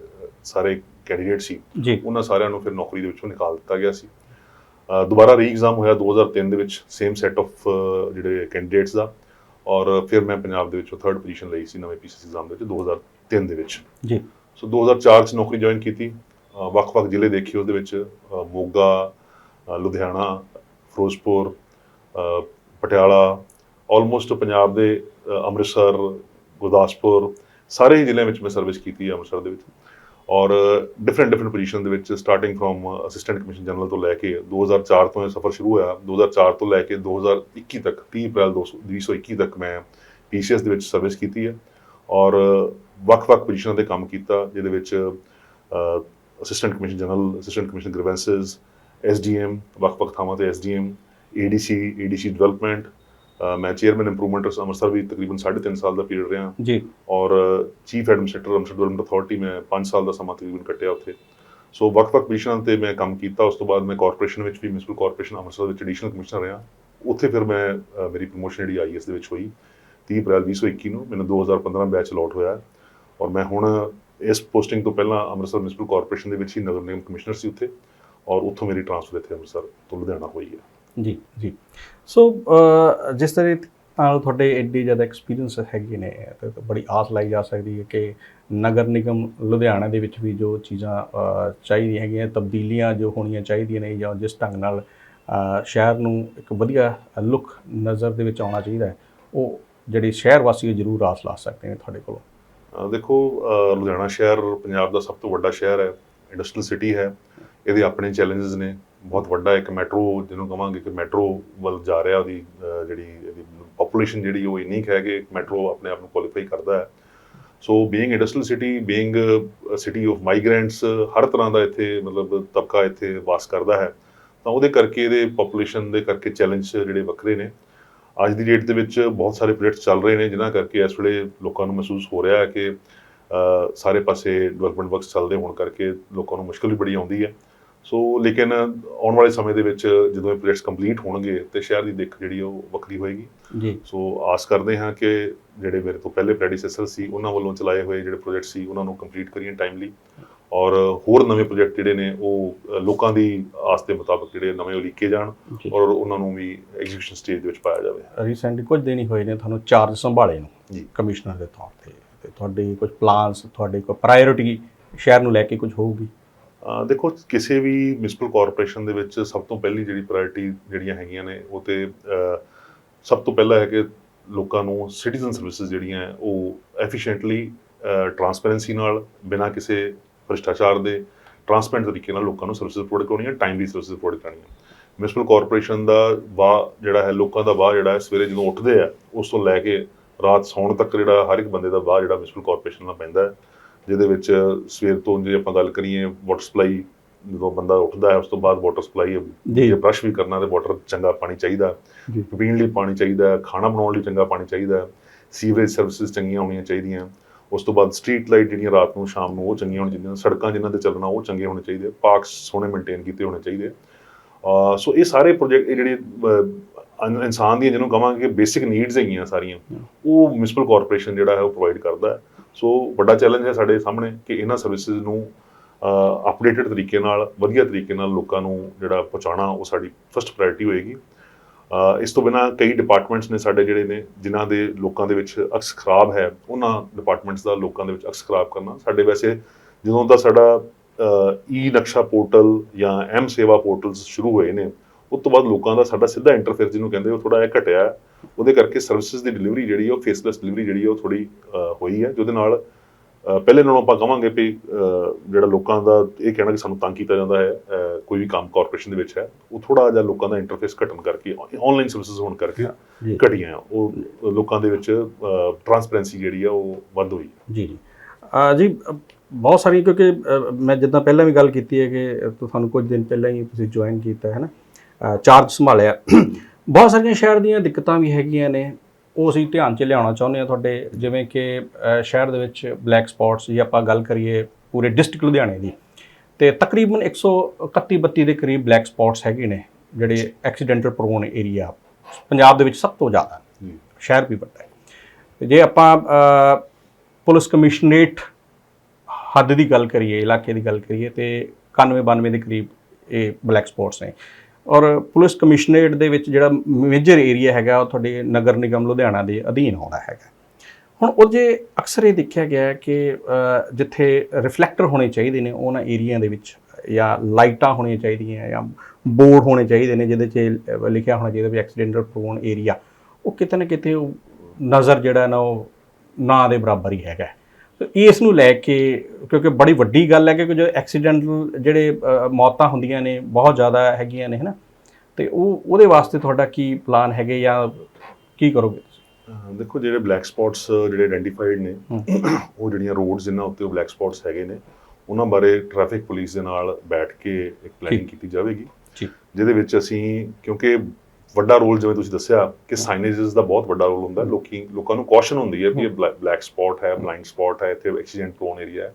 ਸਾਰੇ ਕੈਂਡੀਡੇਟ ਸੀ ਜੀ। ਉਹਨਾਂ ਸਾਰਿਆਂ ਨੂੰ ਫਿਰ ਨੌਕਰੀ ਦੇ ਵਿੱਚੋਂ ਨਿਕਾਲ ਦਿੱਤਾ ਗਿਆ ਸੀ। ਦੁਬਾਰਾ ਰੀ ਐਗਜ਼ਾਮ ਹੋਇਆ 2003 ਦੇ ਵਿੱਚ ਸੇਮ ਸੈਟ ਆਫ ਜਿਹੜੇ ਕੈਂਡੀਡੇਟਸ ਦਾ। ਔਰ ਫਿਰ ਮੈਂ ਪੰਜਾਬ ਦੇ ਵਿੱਚੋਂ ਥਰਡ ਪੋਜੀਸ਼ਨ ਲਈ ਸੀ ਨਵੇਂ ਪੀਸੀਸੀ ਐਗਜ਼ਾਮ ਦੇ ਵਿੱਚ 2003 ਦੇ ਵਿੱਚ। ਜੀ। ਸੋ 2004 ਚ ਨੌਕਰੀ ਜੁਆਇਨ ਕੀਤੀ। ਵੱਖ-ਵੱਖ ਜ਼ਿਲ੍ਹੇ ਦੇਖੇ ਉਹਦੇ ਵਿੱਚ ਮੋਗਾ ਲੁਧਿਆਣਾ ਫਿਰੋਜ਼ਪੁਰ ਪਟਿਆਲਾ ਆਲਮੋਸਟ ਪੰਜਾਬ ਦੇ ਅੰਮ੍ਰਿਤਸਰ ਗੁਰਦਾਸਪੁਰ ਸਾਰੇ ਹੀ ਜ਼ਿਲ੍ਹਿਆਂ ਵਿੱਚ ਮੈਂ ਸਰਵਿਸ ਕੀਤੀ ਹੈ ਅੰਮ੍ਰਿਤਸਰ ਦੇ ਵਿੱਚ। ਔਰ ਡਿਫਰੈਂਟ ਡਿਫਰੈਂਟ ਪੋਜੀਸ਼ਨ ਦੇ ਵਿੱਚ starting from assistant commission general ਤੋਂ ਲੈ ਕੇ 2004 ਤੋਂ ਇਹ ਸਫ਼ਰ ਸ਼ੁਰੂ ਹੋਇਆ। 2004 ਤੋਂ ਲੈ ਕੇ 2021 ਤੱਕ 30 ਅਪ੍ਰੈਲ 2021 ਤੱਕ ਮੈਂ ਪੀਸੀਐਸ ਦੇ ਵਿੱਚ ਸਰਵਿਸ ਕੀਤੀ ਹੈ ਔਰ ਵੱਖ-ਵੱਖ ਪੋਜੀਸ਼ਨਾਂ ਤੇ ਕੰਮ ਕੀਤਾ, ਜਿਹਦੇ ਵਿੱਚ assistant commission general assistant commission grievances SDM ਵੱਖ-ਵੱਖ ਥਾਵਾਂ ਤੇ ਐਸਡੀਐਮ ਏਡੀਸੀ ਏਡੀਸੀ ਡਿਵੈਲਪਮੈਂਟ ਮੈਂ ਚੇਅਰਮੈਨ ਇੰਪਰੂਵਮੈਂਟਸ ਅੰਮ੍ਰਿਤਸਰ ਵੀ ਤਕਰੀਬਨ 3.5 ਸਾਲ ਦਾ ਪੀਰੀਅਡ ਰਿਹਾ। ਜੀ। ਔਰ chief administrator Amritsar development authority ਮੈਂ 5 ਸਾਲ ਦਾ ਸਮਾਂ ਤਕਰੀਬਨ ਕੱਟਿਆ ਉੱਥੇ। ਸੋ ਵੱਖ-ਵੱਖ ਪੋਜੀਸ਼ਨਾਂ ਤੇ ਮੈਂ ਕੰਮ ਕੀਤਾ ਉਸ ਤੋਂ ਬਾਅਦ ਮੈਂ ਕਾਰਪੋਰੇਸ਼ਨ ਵਿੱਚ ਵੀ ਮਿਊਨਿਸਪਲ ਕਾਰਪੋਰੇਸ਼ਨ ਅੰਮ੍ਰਿਤਸਰ ਵਿੱਚ ਐਡੀਸ਼ਨਲ ਕਮਿਸ਼ਨਰ ਰਿਹਾ। ਉੱਥੇ ਫਿਰ ਮੈਂ ਮੇਰੀ ਪ੍ਰਮੋਸ਼ਨ ਜਿਹੜੀ ਆਈਐਸ ਦੇ ਵਿੱਚ ਹੋਈ 30 ਅਪ੍ਰੈਲ 2021 ਨੂੰ। ਮੈਨੂੰ 2015 ਬੈਚ ਅਲਾਟ ਹੋਇਆ। ਔਰ ਮੈਂ ਹੁਣ ਇਸ ਪੋਸਟਿੰਗ ਤੋਂ ਪਹਿਲਾਂ ਅੰਮ੍ਰਿਤਸਰ ਮਿਊਨਿਸਪਲ ਕਾਰਪੋਰੇਸ਼ਨ ਦੇ ਵਿੱਚ ਹੀ ਨਗਰ ਨਿਗਮ ਕਮਿਸ਼ਨਰ ਸੀ ਉੱਥੇ। ਔਰ ਉੱਥੋਂ ਮੇਰੀ ਟ੍ਰਾਂਸਫਰ ਇੱਥੇ ਅੰਮ੍ਰਿਤਸਰ ਤੋਂ ਲੁਧਿਆਣਾ ਹੋਈ ਹੈ। ਜੀ ਜੀ। ਸੋ ਜਿਸ ਤਰ੍ਹਾਂ ਨਾਲ ਤੁਹਾਡੇ ਐਡੀ ਜ਼ਿਆਦਾ ਐਕਸਪੀਰੀਅੰਸ ਹੈਗੇ ਨੇ ਤੇ ਬੜੀ ਆਸ ਲਾਈ ਜਾ ਸਕਦੀ ਹੈ ਕਿ ਨਗਰ ਨਿਗਮ ਲੁਧਿਆਣਾ ਦੇ ਵਿੱਚ ਵੀ ਜੋ ਚੀਜ਼ਾਂ ਚਾਹੀਦੀਆਂ ਹੈਗੀਆਂ, ਤਬਦੀਲੀਆਂ ਜੋ ਹੋਣੀਆਂ ਚਾਹੀਦੀਆਂ ਨੇ ਜਾਂ ਜਿਸ ਢੰਗ ਨਾਲ ਸ਼ਹਿਰ ਨੂੰ ਇੱਕ ਵਧੀਆ ਲੁੱਕ ਨਜ਼ਰ ਦੇ ਵਿੱਚ ਆਉਣਾ ਚਾਹੀਦਾ ਹੈ, ਉਹ ਜਿਹੜੇ ਸ਼ਹਿਰ ਵਾਸੀ ਜ਼ਰੂਰ ਆਸ ਲਾ ਸਕਦੇ ਨੇ ਤੁਹਾਡੇ ਕੋਲੋਂ। ਦੇਖੋ ਲੁਧਿਆਣਾ ਸ਼ਹਿਰ ਪੰਜਾਬ ਦਾ ਸਭ ਤੋਂ ਵੱਡਾ ਸ਼ਹਿਰ ਹੈ ਇੰਡਸਟਰੀਅਲ ਸਿਟੀ ਹੈ, ਇਹਦੇ ਆਪਣੇ ਚੈਲੰਜਸ ਨੇ। ਬਹੁਤ ਵੱਡਾ ਇੱਕ ਮੈਟਰੋ, ਜਿਹਨੂੰ ਕਵਾਂਗੇ ਕਿ ਮੈਟਰੋ ਵੱਲ ਜਾ ਰਿਹਾ ਉਹਦੀ ਜਿਹੜੀ ਇਹਦੀ ਪੋਪੂਲੇਸ਼ਨ ਜਿਹੜੀ ਉਹ ਇੰਨੀ ਕੁ ਹੈ ਕਿ ਮੈਟਰੋ ਆਪਣੇ ਆਪ ਨੂੰ ਕੁਆਲੀਫਾਈ ਕਰਦਾ ਹੈ। So being industrial city being city of migrants ਹਰ ਤਰ੍ਹਾਂ ਦਾ ਇੱਥੇ ਮਤਲਬ ਤਬਕਾ ਇੱਥੇ ਵਾਸ ਕਰਦਾ ਹੈ। ਤਾਂ ਉਹਦੇ ਕਰਕੇ ਇਹਦੇ ਪੋਪੂਲੇਸ਼ਨ ਦੇ ਕਰਕੇ ਚੈਲੰਜ ਜਿਹੜੇ ਵੱਖਰੇ ਨੇ। ਅੱਜ ਦੀ ਡੇਟ ਦੇ ਵਿੱਚ ਬਹੁਤ ਸਾਰੇ ਪ੍ਰੋਜੈਕਟ ਚੱਲ ਰਹੇ ਨੇ, ਜਿਨ੍ਹਾਂ ਕਰਕੇ ਇਸ ਵੇਲੇ ਲੋਕਾਂ ਨੂੰ ਮਹਿਸੂਸ ਹੋ ਰਿਹਾ ਹੈ ਕਿ ਸਾਰੇ ਪਾਸੇ ਡਿਵੈਲਪਮੈਂਟ ਵਰਕਸ ਚੱਲਦੇ ਹੋਣ ਕਰਕੇ ਲੋਕਾਂ ਨੂੰ ਮੁਸ਼ਕਲ ਵੀ ਬੜੀ ਆਉਂਦੀ ਹੈ। ਸੋ ਲੇਕਿਨ ਆਉਣ ਵਾਲੇ ਸਮੇਂ ਦੇ ਵਿੱਚ ਜਦੋਂ ਇਹ ਪ੍ਰੋਜੈਕਟਸ ਕੰਪਲੀਟ ਹੋਣਗੇ ਤੇ ਸ਼ਹਿਰ ਦੀ ਦਿੱਖ ਜਿਹੜੀ ਉਹ ਵੱਖਰੀ ਹੋਏਗੀ। ਜੀ। ਸੋ ਆਸ ਕਰਦੇ ਹਾਂ ਕਿ ਜਿਹੜੇ ਮੇਰੇ ਤੋਂ ਪਹਿਲੇ ਪ੍ਰੈਡੀਸੈਸਰ ਸੀ ਉਹਨਾਂ ਵੱਲੋਂ ਚਲਾਏ ਹੋਏ ਜਿਹੜੇ ਪ੍ਰੋਜੈਕਟ ਸੀ ਉਹਨਾਂ ਨੂੰ ਕੰਪਲੀਟ ਕਰੀਏ ਟਾਈਮਲੀ ਔਰ ਹੋਰ ਨਵੇਂ ਪ੍ਰੋਜੈਕਟ ਜਿਹੜੇ ਨੇ ਉਹ ਲੋਕਾਂ ਦੀ ਆਸ ਦੇ ਮੁਤਾਬਕ ਜਿਹੜੇ ਨਵੇਂ ਉਹ ਲਿਖੇ ਜਾਣ ਔਰ ਉਹਨਾਂ ਨੂੰ ਵੀ ਐਗਜ਼ੀਕਿਊਸ਼ਨ ਸਟੇਜ ਦੇ ਵਿੱਚ ਪਾਇਆ ਜਾਵੇ। ਰੀਸੈਂਟਲੀ ਕੁਝ ਦਿਨ ਹੀ ਹੋਏ ਨੇ ਤੁਹਾਨੂੰ ਚਾਰਜ ਸੰਭਾਲੇ ਨੂੰ ਜੀ। ਕਮਿਸ਼ਨਰ ਦੇ ਤੌਰ ਤੇ। ਤੁਹਾਡੇ ਕੁਝ ਪਲਾਨਸ ਤੁਹਾਡੇ ਕੋਈ ਪ੍ਰਾਇੋਰਟੀ ਸ਼ਹਿਰ ਨੂੰ ਲੈ ਕੇ ਕੁਝ ਹੋਊਗੀ? ਦੇਖੋ ਕਿਸੇ ਵੀ ਮਿਊਨਿਸਪਲ ਕਾਰਪੋਰੇਸ਼ਨ ਦੇ ਵਿੱਚ ਸਭ ਤੋਂ ਪਹਿਲੀ ਜਿਹੜੀ ਪ੍ਰਾਇੋਰਟੀ ਜਿਹੜੀਆਂ ਹੈਗੀਆਂ ਨੇ ਉਹ ਤੇ ਸਭ ਤੋਂ ਪਹਿਲਾਂ ਹੈ ਕਿ ਲੋਕਾਂ ਨੂੰ ਸਿਟੀਜ਼ਨ ਸਰਵਿਸਿਜ਼ ਜਿਹੜੀਆਂ ਹੈ, ਉਹ ਐਫੀਸ਼ੀਐਂਟਲੀ ਟਰਾਂਸਪੇਰੈਂਸੀ ਨਾਲ ਬਿਨਾਂ ਕਿਸੇ ਭ੍ਰਿਸ਼ਟਾਚਾਰ ਦੇ ਟਰਾਂਸਪੇਰੈਂਟ ਤਰੀਕੇ ਨਾਲ ਲੋਕਾਂ ਨੂੰ ਸਰਵਿਸਿਜ਼ ਪ੍ਰੋਵਾਈਡ ਕਰਨੀਆਂ ਟਾਈਮਲੀ ਸਰਵਿਸਿਜ਼ ਪ੍ਰੋਵਾਈਡ ਕਰਨੀਆਂ। ਮਿਊਨਿਸਪਲ ਕਾਰਪੋਰੇਸ਼ਨ ਦਾ ਵਾਹ ਜਿਹੜਾ ਹੈ ਲੋਕਾਂ ਦਾ ਵਾਹ ਜਿਹੜਾ ਹੈ ਸਵੇਰੇ ਜਦੋਂ ਉੱਠਦੇ ਆ ਉਸ ਤੋਂ ਲੈ ਕੇ ਰਾਤ ਸੌਣ ਤੱਕ ਜਿਹੜਾ ਹਰ ਇੱਕ ਬੰਦੇ ਦਾ ਵਾਹ ਜਿਹੜਾ ਮਿਊਨਿਸਪਲ ਕਾਰਪੋਰੇਸ਼ਨ ਨਾਲ ਪੈਂਦਾ ਹੈ। ਜਿਹਦੇ ਵਿੱਚ ਸਵੇਰ ਤੋਂ ਜੇ ਆਪਾਂ ਗੱਲ ਕਰੀਏ ਵਾਟਰ ਸਪਲਾਈ ਜਦੋਂ ਬੰਦਾ ਉੱਠਦਾ ਹੈ ਉਸ ਤੋਂ ਬਾਅਦ ਵਾਟਰ ਸਪਲਾਈ ਜੀ। ਬ੍ਰਸ਼ ਵੀ ਕਰਨਾ ਤੇ ਵਾਟਰ ਚੰਗਾ ਪਾਣੀ ਚਾਹੀਦਾ। ਪੀਣ ਲਈ ਪਾਣੀ ਚਾਹੀਦਾ ਖਾਣਾ ਬਣਾਉਣ ਲਈ ਚੰਗਾ ਪਾਣੀ ਚਾਹੀਦਾ ਸੀਵਰੇਜ ਸਰਵਿਸਿਜ਼ ਚੰਗੀਆਂ ਹੋਣੀਆਂ ਚਾਹੀਦੀਆਂ ਉਸ ਤੋਂ ਬਾਅਦ ਸਟਰੀਟ ਲਾਈਟ ਜਿਹੜੀਆਂ ਰਾਤ ਨੂੰ ਸ਼ਾਮ ਨੂੰ ਉਹ ਚੰਗੀਆਂ ਹੋਣੀਆਂ ਚਾਹੀਦੀਆਂ ਸੜਕਾਂ ਜਿਨ੍ਹਾਂ ਤੇ ਚੱਲਣਾ ਉਹ ਚੰਗੇ ਹੋਣੇ ਚਾਹੀਦੇ ਪਾਰਕਸ ਸੋਹਣੇ ਮੇਨਟੇਨ ਕੀਤੇ ਹੋਣੇ ਚਾਹੀਦੇ ਸੋ ਇਹ ਸਾਰੇ ਪ੍ਰੋਜੈਕਟ ਜਿਹੜੇ ਇਨਸਾਨ ਦੀਆਂ ਜਿਹਨੂੰ ਕਵਾਂਗੇ ਕਿ ਬੇਸਿਕ ਨੀਡਸ ਹੈਗੀਆਂ ਸਾਰੀਆਂ ਉਹ ਮਿਊਨਿਸਪਲ ਕਾਰਪੋਰੇਸ਼ਨ ਜਿਹੜਾ ਹੈ ਉਹ ਪ੍ਰੋਵਾਈਡ ਕਰਦਾ ਹੈ। ਸੋ ਵੱਡਾ ਚੈਲੰਜ ਹੈ ਸਾਡੇ ਸਾਹਮਣੇ ਕਿ ਇਹਨਾਂ ਸਰਵਿਸਿਜ਼ ਨੂੰ ਅਪਡੇਟਡ ਤਰੀਕੇ ਨਾਲ, ਵਧੀਆ ਤਰੀਕੇ ਨਾਲ ਲੋਕਾਂ ਨੂੰ ਜਿਹੜਾ ਪਹੁੰਚਾਉਣਾ, ਉਹ ਸਾਡੀ ਫਸਟ ਪ੍ਰਾਇੋਰਟੀ ਹੋਏਗੀ। ਇਸ ਤੋਂ ਬਿਨਾ ਕਈ ਡਿਪਾਰਟਮੈਂਟਸ ਨੇ ਸਾਡੇ ਜਿਹੜੇ ਨੇ, ਜਿਨ੍ਹਾਂ ਦੇ ਲੋਕਾਂ ਦੇ ਵਿੱਚ ਅਕਸ ਖਰਾਬ ਹੈ, ਉਹਨਾਂ ਡਿਪਾਰਟਮੈਂਟਸ ਦਾ ਲੋਕਾਂ ਦੇ ਵਿੱਚ ਅਕਸ ਖਰਾਬ ਕਰਨਾ। ਸਾਡੇ ਵੈਸੇ ਜਦੋਂ ਦਾ ਸਾਡਾ ਈ ਨਕਸ਼ਾ ਪੋਰਟਲ ਜਾਂ ਐਮ ਸੇਵਾ ਪੋਰਟਲਸ ਸ਼ੁਰੂ ਹੋਏ ਨੇ ਉਸ ਤੋਂ ਬਾਅਦ ਲੋਕਾਂ ਦਾ ਸਾਡਾ ਸਿੱਧਾ ਇੰਟਰਫੇਸ ਜਿਹਨੂੰ ਕਹਿੰਦੇ ਉਹ ਥੋੜਾ ਜਿਹਾ ਘਟਿਆ। ਉਹਦੇ ਕਰਕੇ ਸਰਵਿਸਿਜ਼ ਦੀ ਡਿਲੀਵਰੀ ਜਿਹੜੀ ਉਹ ਫੇਸਲੈਸ ਡਿਲੀਵਰੀ ਜਿਹੜੀ ਉਹ ਥੋੜੀ ਹੋਈ ਹੈ ਜਿਹਦੇ ਨਾਲ ਪਹਿਲੇ ਨਾਲੋਂ ਆਪਾਂ ਕਵਾਂਗੇ ਵੀ ਜਿਹੜਾ ਲੋਕਾਂ ਦਾ ਇਹ ਕਹਿਣਾ ਕਿ ਸਾਨੂੰ ਤੰਗ ਕੀਤਾ ਜਾਂਦਾ ਹੈ ਕੋਈ ਵੀ ਕੰਮ ਕਾਰਪੋਰੇਸ਼ਨ ਦੇ ਵਿੱਚ ਹੈ ਉਹ ਥੋੜਾ ਜਿਹਾ ਲੋਕਾਂ ਦਾ ਇੰਟਰਫੇਸ ਘਟਣ ਕਰਕੇ ਆਨਲਾਈਨ ਸਰਵਿਸਿਜ਼ ਹੋਣ ਕਰਕੇ ਘਟੀਆਂ ਆ। ਉਹ ਲੋਕਾਂ ਦੇ ਵਿੱਚ ਟਰਾਂਸਪੇਰੈਂਸੀ ਜਿਹੜੀ ਆ ਉਹ ਵੱਧ ਹੋਈ ਜੀ ਜੀ ਅਹ ਜੀ ਬਹੁਤ ਸਾਰੀ ਕਿਉਂਕਿ ਮੈਂ ਜਿੱਦਾਂ ਪਹਿਲਾਂ ਵੀ ਗੱਲ ਕੀਤੀ ਹੈ ਕਿ ਤੁਹਾਨੂੰ ਕੁਝ ਦਿਨ ਪਹਿਲਾਂ ਹੀ ਤੁਸੀਂ ਜੁਆਇਨ ਕੀਤਾ ਹੈ ਨਾ ਚਾਰਜ ਸੰਭਾਲਿਆ। ਬਹੁਤ ਸਾਰੀਆਂ ਸ਼ਹਿਰ ਦੀਆਂ ਦਿੱਕਤਾਂ ਵੀ ਹੈਗੀਆਂ ਨੇ। ਉਹ ਅਸੀਂ ਧਿਆਨ 'ਚ ਲਿਆਉਣਾ ਚਾਹੁੰਦੇ ਹਾਂ ਤੁਹਾਡੇ ਜਿਵੇਂ ਕਿ ਸ਼ਹਿਰ ਦੇ ਵਿੱਚ ਬਲੈਕ ਸਪੌਟਸ ਜੇ ਆਪਾਂ ਗੱਲ ਕਰੀਏ ਪੂਰੇ ਡਿਸਟ੍ਰਿਕਟ ਲੁਧਿਆਣੇ ਦੀ। ਤੇ ਤਕਰੀਬਨ 131 32 ਦੇ ਕਰੀਬ ਬਲੈਕ ਸਪੌਟਸ ਹੈਗੇ ਨੇ ਜਿਹੜੇ ਐਕਸੀਡੈਂਟਲ ਪ੍ਰੋਨ ਏਰੀਆ ਪੰਜਾਬ ਦੇ ਵਿੱਚ ਸਭ ਤੋਂ ਜ਼ਿਆਦਾ। ਸ਼ਹਿਰ ਵੀ ਵੱਡਾ ਹੈ। ਜੇ ਆਪਾਂ ਪੁਲਿਸ ਕਮਿਸ਼ਨਰੇਟ ਹੱਦ ਦੀ ਗੱਲ ਕਰੀਏ ਇਲਾਕੇ ਦੀ ਗੱਲ ਕਰੀਏ ਤੇ 91 92 ਦੇ ਕਰੀਬ ਇਹ ਬਲੈਕ ਸਪੌਟਸ ਨੇ। ਔਰ ਪੁਲਿਸ ਕਮਿਸ਼ਨਰੇਟ ਦੇ ਵਿੱਚ ਜਿਹੜਾ ਮੇਜਰ ਏਰੀਆ ਹੈਗਾ, ਉਹ ਤੁਹਾਡੇ ਨਗਰ ਨਿਗਮ ਲੁਧਿਆਣਾ ਦੇ ਅਧੀਨ ਆਉਂਦਾ ਹੈਗਾ। ਹੁਣ ਉਹ ਜੇ ਅਕਸਰ ਇਹ ਦੇਖਿਆ ਗਿਆ ਕਿ ਜਿੱਥੇ ਰਿਫਲੈਕਟਰ ਹੋਣੇ ਚਾਹੀਦੇ ਨੇ, ਉਹਨਾਂ ਏਰੀਆ ਦੇ ਵਿੱਚ ਜਾਂ ਲਾਈਟਾਂ ਹੋਣੀਆਂ ਚਾਹੀਦੀਆਂ ਜਾਂ ਬੋਰਡ ਹੋਣੇ ਚਾਹੀਦੇ ਨੇ, ਜਿਹਦੇ 'ਚ ਲਿਖਿਆ ਹੋਣਾ ਚਾਹੀਦਾ ਵੀ ਐਕਸੀਡੈਂਟਲ ਪ੍ਰੋਨ ਏਰੀਆ। ਉਹ ਕਿਤੇ ਨਾ ਕਿਤੇ ਉਹ ਨਜ਼ਰ ਜਿਹੜਾ ਨਾ ਉਹ ਨਾ ਦੇ ਬਰਾਬਰ ਹੀ ਹੈਗਾ। ਇਸ ਨੂੰ ਲੈ ਕੇ ਕਿਉਂਕਿ ਬੜੀ ਵੱਡੀ ਗੱਲ ਹੈ ਕਿ ਜੋ ਐਕਸੀਡੈਂਟਲ ਜਿਹੜੇ ਮੌਤਾਂ ਹੁੰਦੀਆਂ ਨੇ ਬਹੁਤ ਜ਼ਿਆਦਾ ਹੈਗੀਆਂ ਨੇ ਹਨਾ ਤੇ ਉਹ ਉਹਦੇ ਵਾਸਤੇ ਤੁਹਾਡਾ ਕੀ ਪਲਾਨ ਹੈਗੇ ਜਾਂ ਕੀ ਕਰੋਗੇ ਦੇਖੋ ਜਿਹੜੇ ਬਲੈਕ ਸਪੌਟਸ ਜਿਹੜੇ ਆਇਡੈਂਟੀਫਾਈਡ ਨੇ। ਉਹ ਜਿਹੜੀਆਂ ਰੋਡਸ ਜਿਨ੍ਹਾਂ ਉੱਤੇ ਬਲੈਕ ਸਪੌਟਸ ਹੈਗੇ ਨੇ ਉਹਨਾਂ ਬਾਰੇ ਟ੍ਰੈਫਿਕ ਪੁਲਿਸ ਦੇ ਨਾਲ ਬੈਠ ਕੇ ਇੱਕ ਪਲੈਨਿੰਗ। ਕੀਤੀ ਜਾਵੇਗੀ ਜਿਹਦੇ ਵਿੱਚ ਅਸੀਂ ਕਿਉਂਕਿ ਵੱਡਾ ਰੋਲ ਜਿਵੇਂ ਤੁਸੀਂ ਦੱਸਿਆ ਕਿ ਸਾਈਨੇजेस ਦਾ ਬਹੁਤ ਵੱਡਾ ਰੋਲ ਹੁੰਦਾ ਲੋਕੀ ਲੋਕਾਂ ਨੂੰ ਕੌਸ਼ਨ ਹੁੰਦੀ ਹੈ ਕਿ ਇਹ ਬਲੈਕ ਸਪੌਟ ਹੈ ਬਲਾਈਂਡ ਸਪੌਟ ਹੈ ਇੱਥੇ ਐਕਸੀਡੈਂਟ ਪ੍ਰੋਨ ਏਰੀਆ ਹੈ।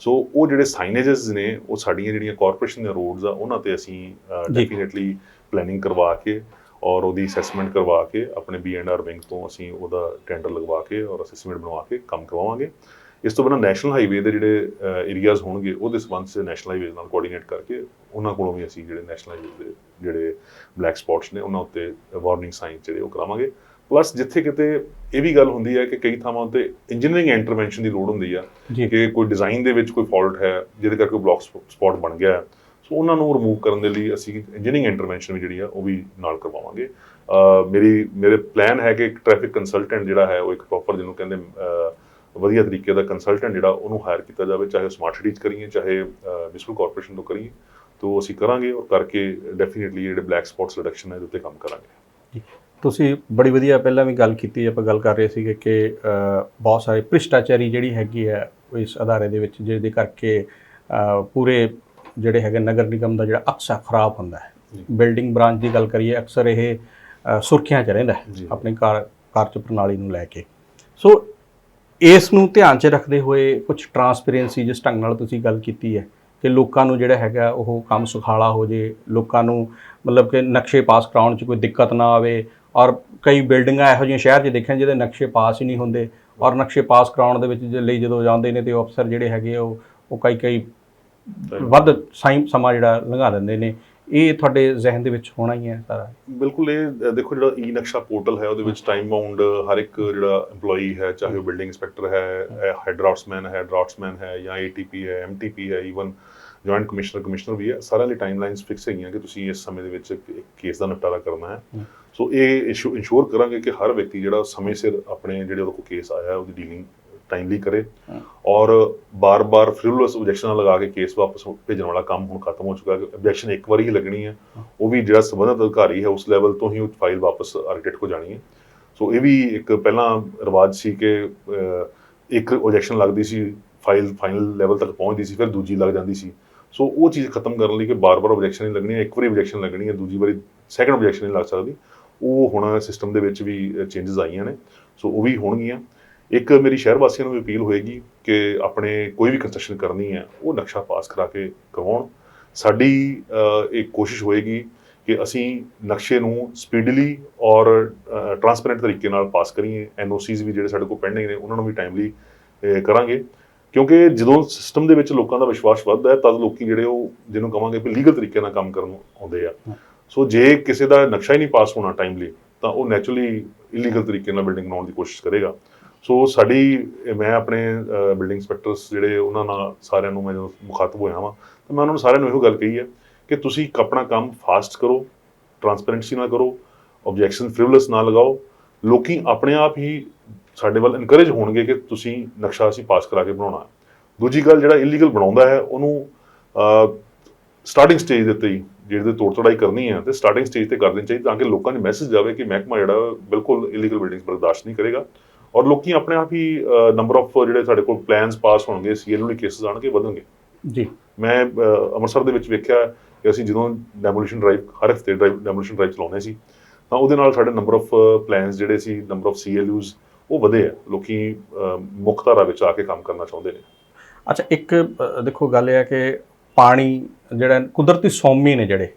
ਸੋ ਉਹ ਜਿਹੜੇ ਸਾਈਨੇजेस ਨੇ ਉਹ ਸਾਡੀਆਂ ਜਿਹੜੀਆਂ ਕਾਰਪੋਰੇਸ਼ਨ ਦੇ ਰੋਡਸ ਆ ਉਹਨਾਂ ਤੇ ਅਸੀਂ ਡੈਫੀਨਿਟਲੀ ਪਲੈਨਿੰਗ ਕਰਵਾ ਕੇ ਔਰ ਉਹਦੀ ਅਸੈਸਮੈਂਟ ਕਰਵਾ ਕੇ ਆਪਣੇ ਬੀ ਐਂਡ ਆਰ ਬੈਂਕ ਤੋਂ ਅਸੀਂ ਉਹਦਾ ਟੈਂਡਰ ਲਗਵਾ ਕੇ ਔਰ ਅਸੈਸਮੈਂਟ ਬਣਵਾ ਕੇ ਕੰਮ ਕਰਵਾਵਾਂਗੇ। ਇਸ ਤੋਂ ਬਿਨਾਂ ਨੈਸ਼ਨਲ ਹਾਈਵੇ ਦੇ ਜਿਹੜੇ ਏਰੀਆਜ਼ ਹੋਣਗੇ ਉਹਦੇ ਸੰਬੰਧ ਚ ਨੈਸ਼ਨਲ ਹਾਈਵੇ ਨਾਲ ਕੋਆਰਡੀਨੇਟ ਕਰਕੇ ਉਹਨਾਂ ਕੋਲੋਂ ਵੀ ਅਸੀਂ ਜਿਹੜੇ ਨੈਸ਼ਨਲ ਹਾਈਵੇ ਦੇ ਜਿਹੜੇ ਬਲੈਕ ਸਪੌਟਸ ਨੇ ਉਹਨਾਂ ਉੱਤੇ ਵਾਰਨਿੰਗ ਸਾਈਨ ਜਿਹੜੇ ਉਹ ਕਰਾਵਾਂਗੇ। ਪਲੱਸ ਜਿੱਥੇ ਕਿਤੇ ਇਹ ਵੀ ਗੱਲ ਹੁੰਦੀ ਹੈ ਕਿ ਕਈ ਥਾਵਾਂ ਉੱਤੇ ਇੰਜੀਨੀਅਰਿੰਗ ਇੰਟਰਵੈਂਸ਼ਨ ਦੀ ਲੋੜ ਹੁੰਦੀ ਆ ਕਿ ਕੋਈ ਡਿਜ਼ਾਈਨ ਦੇ ਵਿੱਚ ਕੋਈ ਫਾਲਟ ਹੈ ਜਿਹਦੇ ਕਰਕੇ ਬਲੌਕ ਸਪੌਟ ਬਣ ਗਿਆ। ਸੋ ਉਹਨਾਂ ਨੂੰ ਰਿਮੂਵ ਕਰਨ ਦੇ ਲਈ ਅਸੀਂ ਇੰਜੀਨੀਅਰਿੰਗ ਇੰਟਰਵੈਂਸ਼ਨ ਵੀ ਜਿਹੜੀ ਆ ਉਹ ਵੀ ਨਾਲ ਕਰਵਾਵਾਂਗੇ। ਮੇਰੀ ਮੇਰੇ ਪਲਾਨ ਹੈ ਕਿ ਇੱਕ ਟ੍ਰੈਫਿਕ ਕੰਸਲਟੈਂਟ ਜਿਹੜਾ ਹੈ ਉਹ ਇੱਕ ਪ੍ਰੋਪਰ ਜਿਹਨੂੰ ਕਹਿੰਦੇ ਵਧੀਆ ਤਰੀਕੇ ਦਾ ਕੰਸਲਟੈਂਟ ਜਿਹੜਾ ਉਹਨੂੰ ਹਾਇਰ ਕੀਤਾ ਜਾਵੇ ਚਾਹੇ ਸਮਾਰਟ ਸਿਟੀ 'ਚ ਕਰੀਏ ਚਾਹੇ ਮਿਊਨਿਸਪਲ ਕਾਰਪੋਰੇਸ਼ਨ ਤੋਂ ਕਰੀਏ ਤੋਂ ਅਸੀਂ ਕਰਾਂਗੇ ਔਰ ਕਰਕੇ ਡੈਫੀਨਿਟਲੀ ਜਿਹੜੇ ਬਲੈਕ ਸਪੌਟਸ ਰਿਡਕਸ਼ਨ ਹੈ ਇਹਦੇ ਉੱਤੇ ਕੰਮ ਕਰਾਂਗੇ ਤੁਸੀਂ ਬੜੀ ਵਧੀਆ ਪਹਿਲਾਂ ਵੀ ਗੱਲ ਕੀਤੀ ਆਪਾਂ ਗੱਲ ਕਰ ਰਹੇ ਸੀਗੇ ਕਿ ਬਹੁਤ ਸਾਰੇ ਭ੍ਰਿਸ਼ਟਾਚਾਰੀ ਜਿਹੜੀ ਹੈਗੀ ਹੈ ਉਹ ਇਸ ਅਦਾਰੇ ਦੇ ਵਿੱਚ ਜਿਹਦੇ ਕਰਕੇ ਪੂਰੇ ਜਿਹੜੇ ਹੈਗੇ ਨਗਰ ਨਿਗਮ ਦਾ ਜਿਹੜਾ ਅਕਸਾ ਖਰਾਬ ਹੁੰਦਾ ਹੈ। ਬਿਲਡਿੰਗ ਬ੍ਰਾਂਚ ਦੀ ਗੱਲ ਕਰੀਏ ਅਕਸਰ ਇਹ ਸੁਰਖੀਆਂ 'ਚ ਰਹਿੰਦਾ। ਆਪਣੀ ਕਾਰ ਕਾਰਜ ਪ੍ਰਣਾਲੀ ਨੂੰ ਲੈ ਕੇ ਸੋ ਇਸ ਨੂੰ ਧਿਆਨ 'ਚ ਰੱਖਦੇ ਹੋਏ ਕੁਝ ਟਰਾਂਸਪੇਰੈਂਸੀ ਜਿਸ ਢੰਗ ਨਾਲ ਤੁਸੀਂ ਗੱਲ ਕੀਤੀ ਹੈ ਕਿ ਲੋਕਾਂ ਨੂੰ ਜਿਹੜਾ ਹੈਗਾ ਉਹ ਕੰਮ ਸੁਖਾਲਾ ਹੋ ਜੇ, ਲੋਕਾਂ ਨੂੰ ਮਤਲਬ ਕਿ ਨਕਸ਼ੇ ਪਾਸ ਕਰਾਉਣ 'ਚ ਕੋਈ ਦਿੱਕਤ ਨਾ ਆਵੇ ਔਰ ਕਈ ਬਿਲਡਿੰਗਾਂ ਇਹੋ ਜਿਹੀਆਂ ਸ਼ਹਿਰ 'ਚ ਦੇਖਿਆ ਜਿਹਦੇ ਨਕਸ਼ੇ ਪਾਸ ਹੀ ਨਹੀਂ ਹੁੰਦੇ ਔਰ ਨਕਸ਼ੇ ਪਾਸ ਕਰਾਉਣ ਦੇ ਵਿੱਚ ਜੇ ਲਈ ਜਦੋਂ ਜਾਂਦੇ ਨੇ ਤੇ ਉਹ ਅਫਸਰ ਜਿਹੜੇ ਹੈਗੇ ਉਹ ਉਹ ਕਈ ਕਈ ਵੱਧ ਸਾਈਂ ਸਮਾਂ ਜਿਹੜਾ ਲੰਘਾ ਦਿੰਦੇ ਨੇ। ਇਹ ਤੁਹਾਡੇ ਜ਼ਿਹਨ ਦੇ ਵਿੱਚ ਹੋਣਾ ਹੀ ਹੈ ਸਾਰਾ। ਬਿਲਕੁਲ ਇਹ ਦੇਖੋ ਜਿਹੜਾ ਈ ਨਕਸ਼ਾ ਪੋਰਟਲ ਹੈ ਉਹਦੇ ਵਿੱਚ ਟਾਈਮ ਬਾਉਂਡ ਹਰ ਇੱਕ ਜਿਹੜਾ EMPLOYEE ਹੈ ਚਾਹੇ ਉਹ ਬਿਲਡਿੰਗ ਇੰਸਪੈਕਟਰ ਹੈ ਹੈਡ ਡਰਾਫਟਸਮੈਨ ਹੈ ਡਰਾਫਟਸਮੈਨ ਹੈ ਜਾਂ ATP ਹੈ MTP ਹੈ ਈਵਨ ਜੁਆਇੰਟ ਕਮਿਸ਼ਨਰ ਕਮਿਸ਼ਨਰ ਵੀ ਹੈ ਸਾਰਿਆਂ ਲਈ ਟਾਈਮਲਾਈਨਸ ਫਿਕਸ ਹੈਗੀਆਂ ਕਿ ਤੁਸੀਂ ਇਸ ਸਮੇਂ ਦੇ ਵਿੱਚ ਇੱਕ ਕੇਸ ਦਾ ਨਿਪਟਾਰਾ ਕਰਨਾ ਹੈ। ਸੋ ਇਹ ਇਨਸ਼ੋਰ ਕਰਾਂਗੇ ਕਿ ਹਰ ਵਿਅਕਤੀ ਜਿਹੜਾ ਸਮੇਂ ਸਿਰ ਆਪਣੇ ਜਿਹੜੇ ਉਹਦੇ ਕੋਲ ਕੇਸ ਆਇਆ ਉਹਦੀ ਡੀਲਿੰਗ ਟਾਈਮਲੀ ਕਰੇ। ਔਰ ਬਾਰ-ਬਾਰ ਫ੍ਰਿਵਲਸ ਆਬਜੈਕਸ਼ਨ ਲਗਾ ਕੇ ਕੇਸ ਵਾਪਸ ਭੇਜਣ ਵਾਲਾ ਕੰਮ ਹੁਣ ਖਤਮ ਹੋ ਚੁੱਕਾ ਹੈ ਆਬਜੈਕਸ਼ਨ ਇੱਕ ਵਾਰੀ ਹੀ ਲੱਗਣੀ ਹੈ। ਉਹ ਵੀ ਜਿਹੜਾ ਸੰਬੰਧਿਤ ਅਧਿਕਾਰੀ ਹੈ ਉਸ ਲੈਵਲ ਤੋਂ ਹੀ ਉਹ ਫਾਈਲ ਵਾਪਸ ਆਰਕੀਟੈਕਟ ਕੋ ਜਾਣੀ ਹੈ। ਸੋ ਇਹ ਵੀ ਇੱਕ ਪਹਿਲਾਂ ਰਿਵਾਜ ਸੀ ਕਿ ਇੱਕ ਆਬਜੈਕਸ਼ਨ ਲੱਗਦੀ ਸੀ ਫਾਈਲ ਫਾਈਨਲ ਲੈਵਲ ਤੱਕ ਪਹੁੰਚਦੀ ਸੀ ਫਿਰ ਦੂਜੀ ਲੱਗ ਜਾਂਦੀ ਸੀ। ਸੋ ਉਹ ਚੀਜ਼ ਖਤਮ ਕਰਨ ਲਈ ਕਿ ਬਾਰ-ਬਾਰ ਆਬਜੈਕਸ਼ਨ ਨਹੀਂ ਲੱਗਣੀ ਹੈ ਇੱਕ ਵਾਰੀ ਆਬਜੈਕਸ਼ਨ ਲੱਗਣੀ ਹੈ ਦੂਜੀ ਵਾਰੀ ਸੈਕੰਡ ਆਬਜੈਕਸ਼ਨ ਨਹੀਂ ਲੱਗ ਸਕਦੀ। ਉਹ ਹੁਣ ਸਿਸਟਮ ਦੇ ਵਿੱਚ ਵੀ ਚੇਂਜਸ ਆਈਆਂ ਨੇ। ਸੋ ਉਹ ਵੀ ਹੋਣਗੀਆਂ। ਇੱਕ ਮੇਰੀ ਸ਼ਹਿਰ ਵਾਸੀਆਂ ਨੂੰ ਵੀ ਅਪੀਲ ਹੋਏਗੀ ਕਿ ਆਪਣੇ ਕੋਈ ਵੀ ਕੰਸਟਰਕਸ਼ਨ ਕਰਨੀ ਹੈ ਉਹ ਨਕਸ਼ਾ ਪਾਸ ਕਰਾ ਕੇ ਕਰਵਾਉਣ। ਸਾਡੀ ਇੱਕ ਕੋਸ਼ਿਸ਼ ਹੋਏਗੀ ਕਿ ਅਸੀਂ ਨਕਸ਼ੇ ਨੂੰ ਸਪੀਡਲੀ ਔਰ ਟਰਾਂਸਪੇਰੈਂਟ ਤਰੀਕੇ ਨਾਲ ਪਾਸ ਕਰੀਏ। ਐਨਓਸੀਜ਼ ਵੀ ਜਿਹੜੇ ਸਾਡੇ ਕੋਲ ਪੈਂਡਿੰਗ ਨੇ ਉਹਨਾਂ ਨੂੰ ਵੀ ਟਾਈਮਲੀ ਕਰਾਂਗੇ। ਕਿਉਂਕਿ ਜਦੋਂ ਸਿਸਟਮ ਦੇ ਵਿੱਚ ਲੋਕਾਂ ਦਾ ਵਿਸ਼ਵਾਸ ਵੱਧਦਾ ਹੈ ਤਦ ਲੋਕੀ ਜਿਹੜੇ ਉਹ ਜਿਹਨੂੰ ਕਵਾਂਗੇ ਕਿ ਲੀਗਲ ਤਰੀਕੇ ਨਾਲ ਕੰਮ ਕਰਨ ਆਉਂਦੇ ਆ। ਸੋ ਜੇ ਕਿਸੇ ਦਾ ਨਕਸ਼ਾ ਹੀ ਨਹੀਂ ਪਾਸ ਹੋਣਾ ਟਾਈਮਲੀ ਤਾਂ ਉਹ ਨੈਚੁਰਲੀ ਇਲੀਗਲ ਤਰੀਕੇ ਨਾਲ ਬਿਲਡਿੰਗ ਬਣਾਉਣ ਦੀ ਕੋਸ਼ਿਸ਼ ਕਰੇਗਾ। ਸੋ ਸਾਡੀ ਮੈਂ ਆਪਣੇ ਬਿਲਡਿੰਗ ਇੰਸਪੈਕਟਰਸ ਜਿਹੜੇ ਉਹਨਾਂ ਨਾਲ ਸਾਰਿਆਂ ਨੂੰ ਮੈਂ ਜਦੋਂ ਮੁਖਾਤਬ ਹੋਇਆ ਵਾਂ, ਤਾਂ ਮੈਂ ਉਹਨਾਂ ਨੂੰ ਸਾਰਿਆਂ ਨੂੰ ਇਹੋ ਗੱਲ ਕਹੀ ਹੈ ਕਿ ਤੁਸੀਂ ਆਪਣਾ ਕੰਮ ਫਾਸਟ ਕਰੋ ਟਰਾਂਸਪੇਰੈਂਸੀ ਨਾਲ ਕਰੋ ਆਬਜੈਕਸ਼ਨ ਫ੍ਰਿਵਲਸ ਨਾ ਲਗਾਓ। ਲੋਕੀ ਆਪਣੇ ਆਪ ਹੀ ਸਾਡੇ ਵੱਲ ਇਨਕਰੇਜ ਹੋਣਗੇ ਕਿ ਤੁਸੀਂ ਨਕਸ਼ਾ ਅਸੀਂ ਪਾਸ ਕਰਾ ਕੇ ਬਣਾਉਣਾ ਦੂਜੀ ਗੱਲ ਜਿਹੜਾ ਇਲੀਗਲ ਬਣਾਉਂਦਾ ਹੈ, ਉਹਨੂੰ ਸਟਾਰਟਿੰਗ ਸਟੇਜ ਦੇ ਉੱਤੇ ਹੀ, ਜਿਹੜੇ ਤੋੜ ਤੜਾਈ ਕਰਨੀ ਹੈ, ਤੇ ਸਟਾਰਟਿੰਗ ਸਟੇਜ ਤੇ ਕਰ ਦੇਣੀ ਚਾਹੀਦੀ ਤਾਂ ਕਿ ਲੋਕਾਂ ਨੂੰ ਮੈਸੇਜ ਜਾਵੇ ਕਿ ਮਹਿਕਮਾ ਜਿਹੜਾ ਬਿਲਕੁਲ ਇਲੀਗਲ ਬਿਲਡਿੰਗਸ ਬਰਦਾਸ਼ਤ ਨਹੀਂ ਕਰੇਗਾ। ਔਰ ਲੋਕੀ ਆਪਣੇ ਆਪ ਹੀ ਨੰਬਰ ਆਫ ਜਿਹੜੇ ਸਾਡੇ ਕੋਲ ਪਲਾਨਸ ਪਾਸ ਹੋਣਗੇ ਸੀਐਲਯੂ ਕੇਸਸ ਆਣਗੇ ਵਧਣਗੇ। ਜੀ। ਮੈਂ ਅੰਮ੍ਰਿਤਸਰ ਦੇ ਵਿੱਚ ਵੇਖਿਆ ਕਿ ਅਸੀਂ ਜਦੋਂ ਡੈਮੋਲੀਸ਼ਨ ਡਰਾਈਵ ਹਰ ਹਫ਼ਤੇ ਡਰਾਈਵ ਡੈਮੋਲੀਸ਼ਨ ਡਰਾਈਵ ਚਲਾਉਂਦੇ ਸੀ ਤਾਂ ਉਹਦੇ ਨਾਲ ਸਾਡੇ ਨੰਬਰ ਆਫ ਪਲਾਨਸ ਜਿਹੜੇ ਸੀ ਨੰਬਰ ਆਫ ਸੀਐਲਯੂਜ਼ ਉਹ ਵਧੇ ਆ। ਲੋਕੀ ਮੁੱਖ ਧਾਰਾ ਵਿੱਚ ਆ ਕੇ ਕੰਮ ਕਰਨਾ ਚਾਹੁੰਦੇ ਨੇ। ਅੱਛਾ ਇੱਕ ਦੇਖੋ ਗੱਲ ਇਹ ਹੈ ਕਿ ਪਾਣੀ ਜਿਹੜਾ ਕੁਦਰਤੀ ਸੌਮੀ ਨੇ ਜਿਹੜੇ।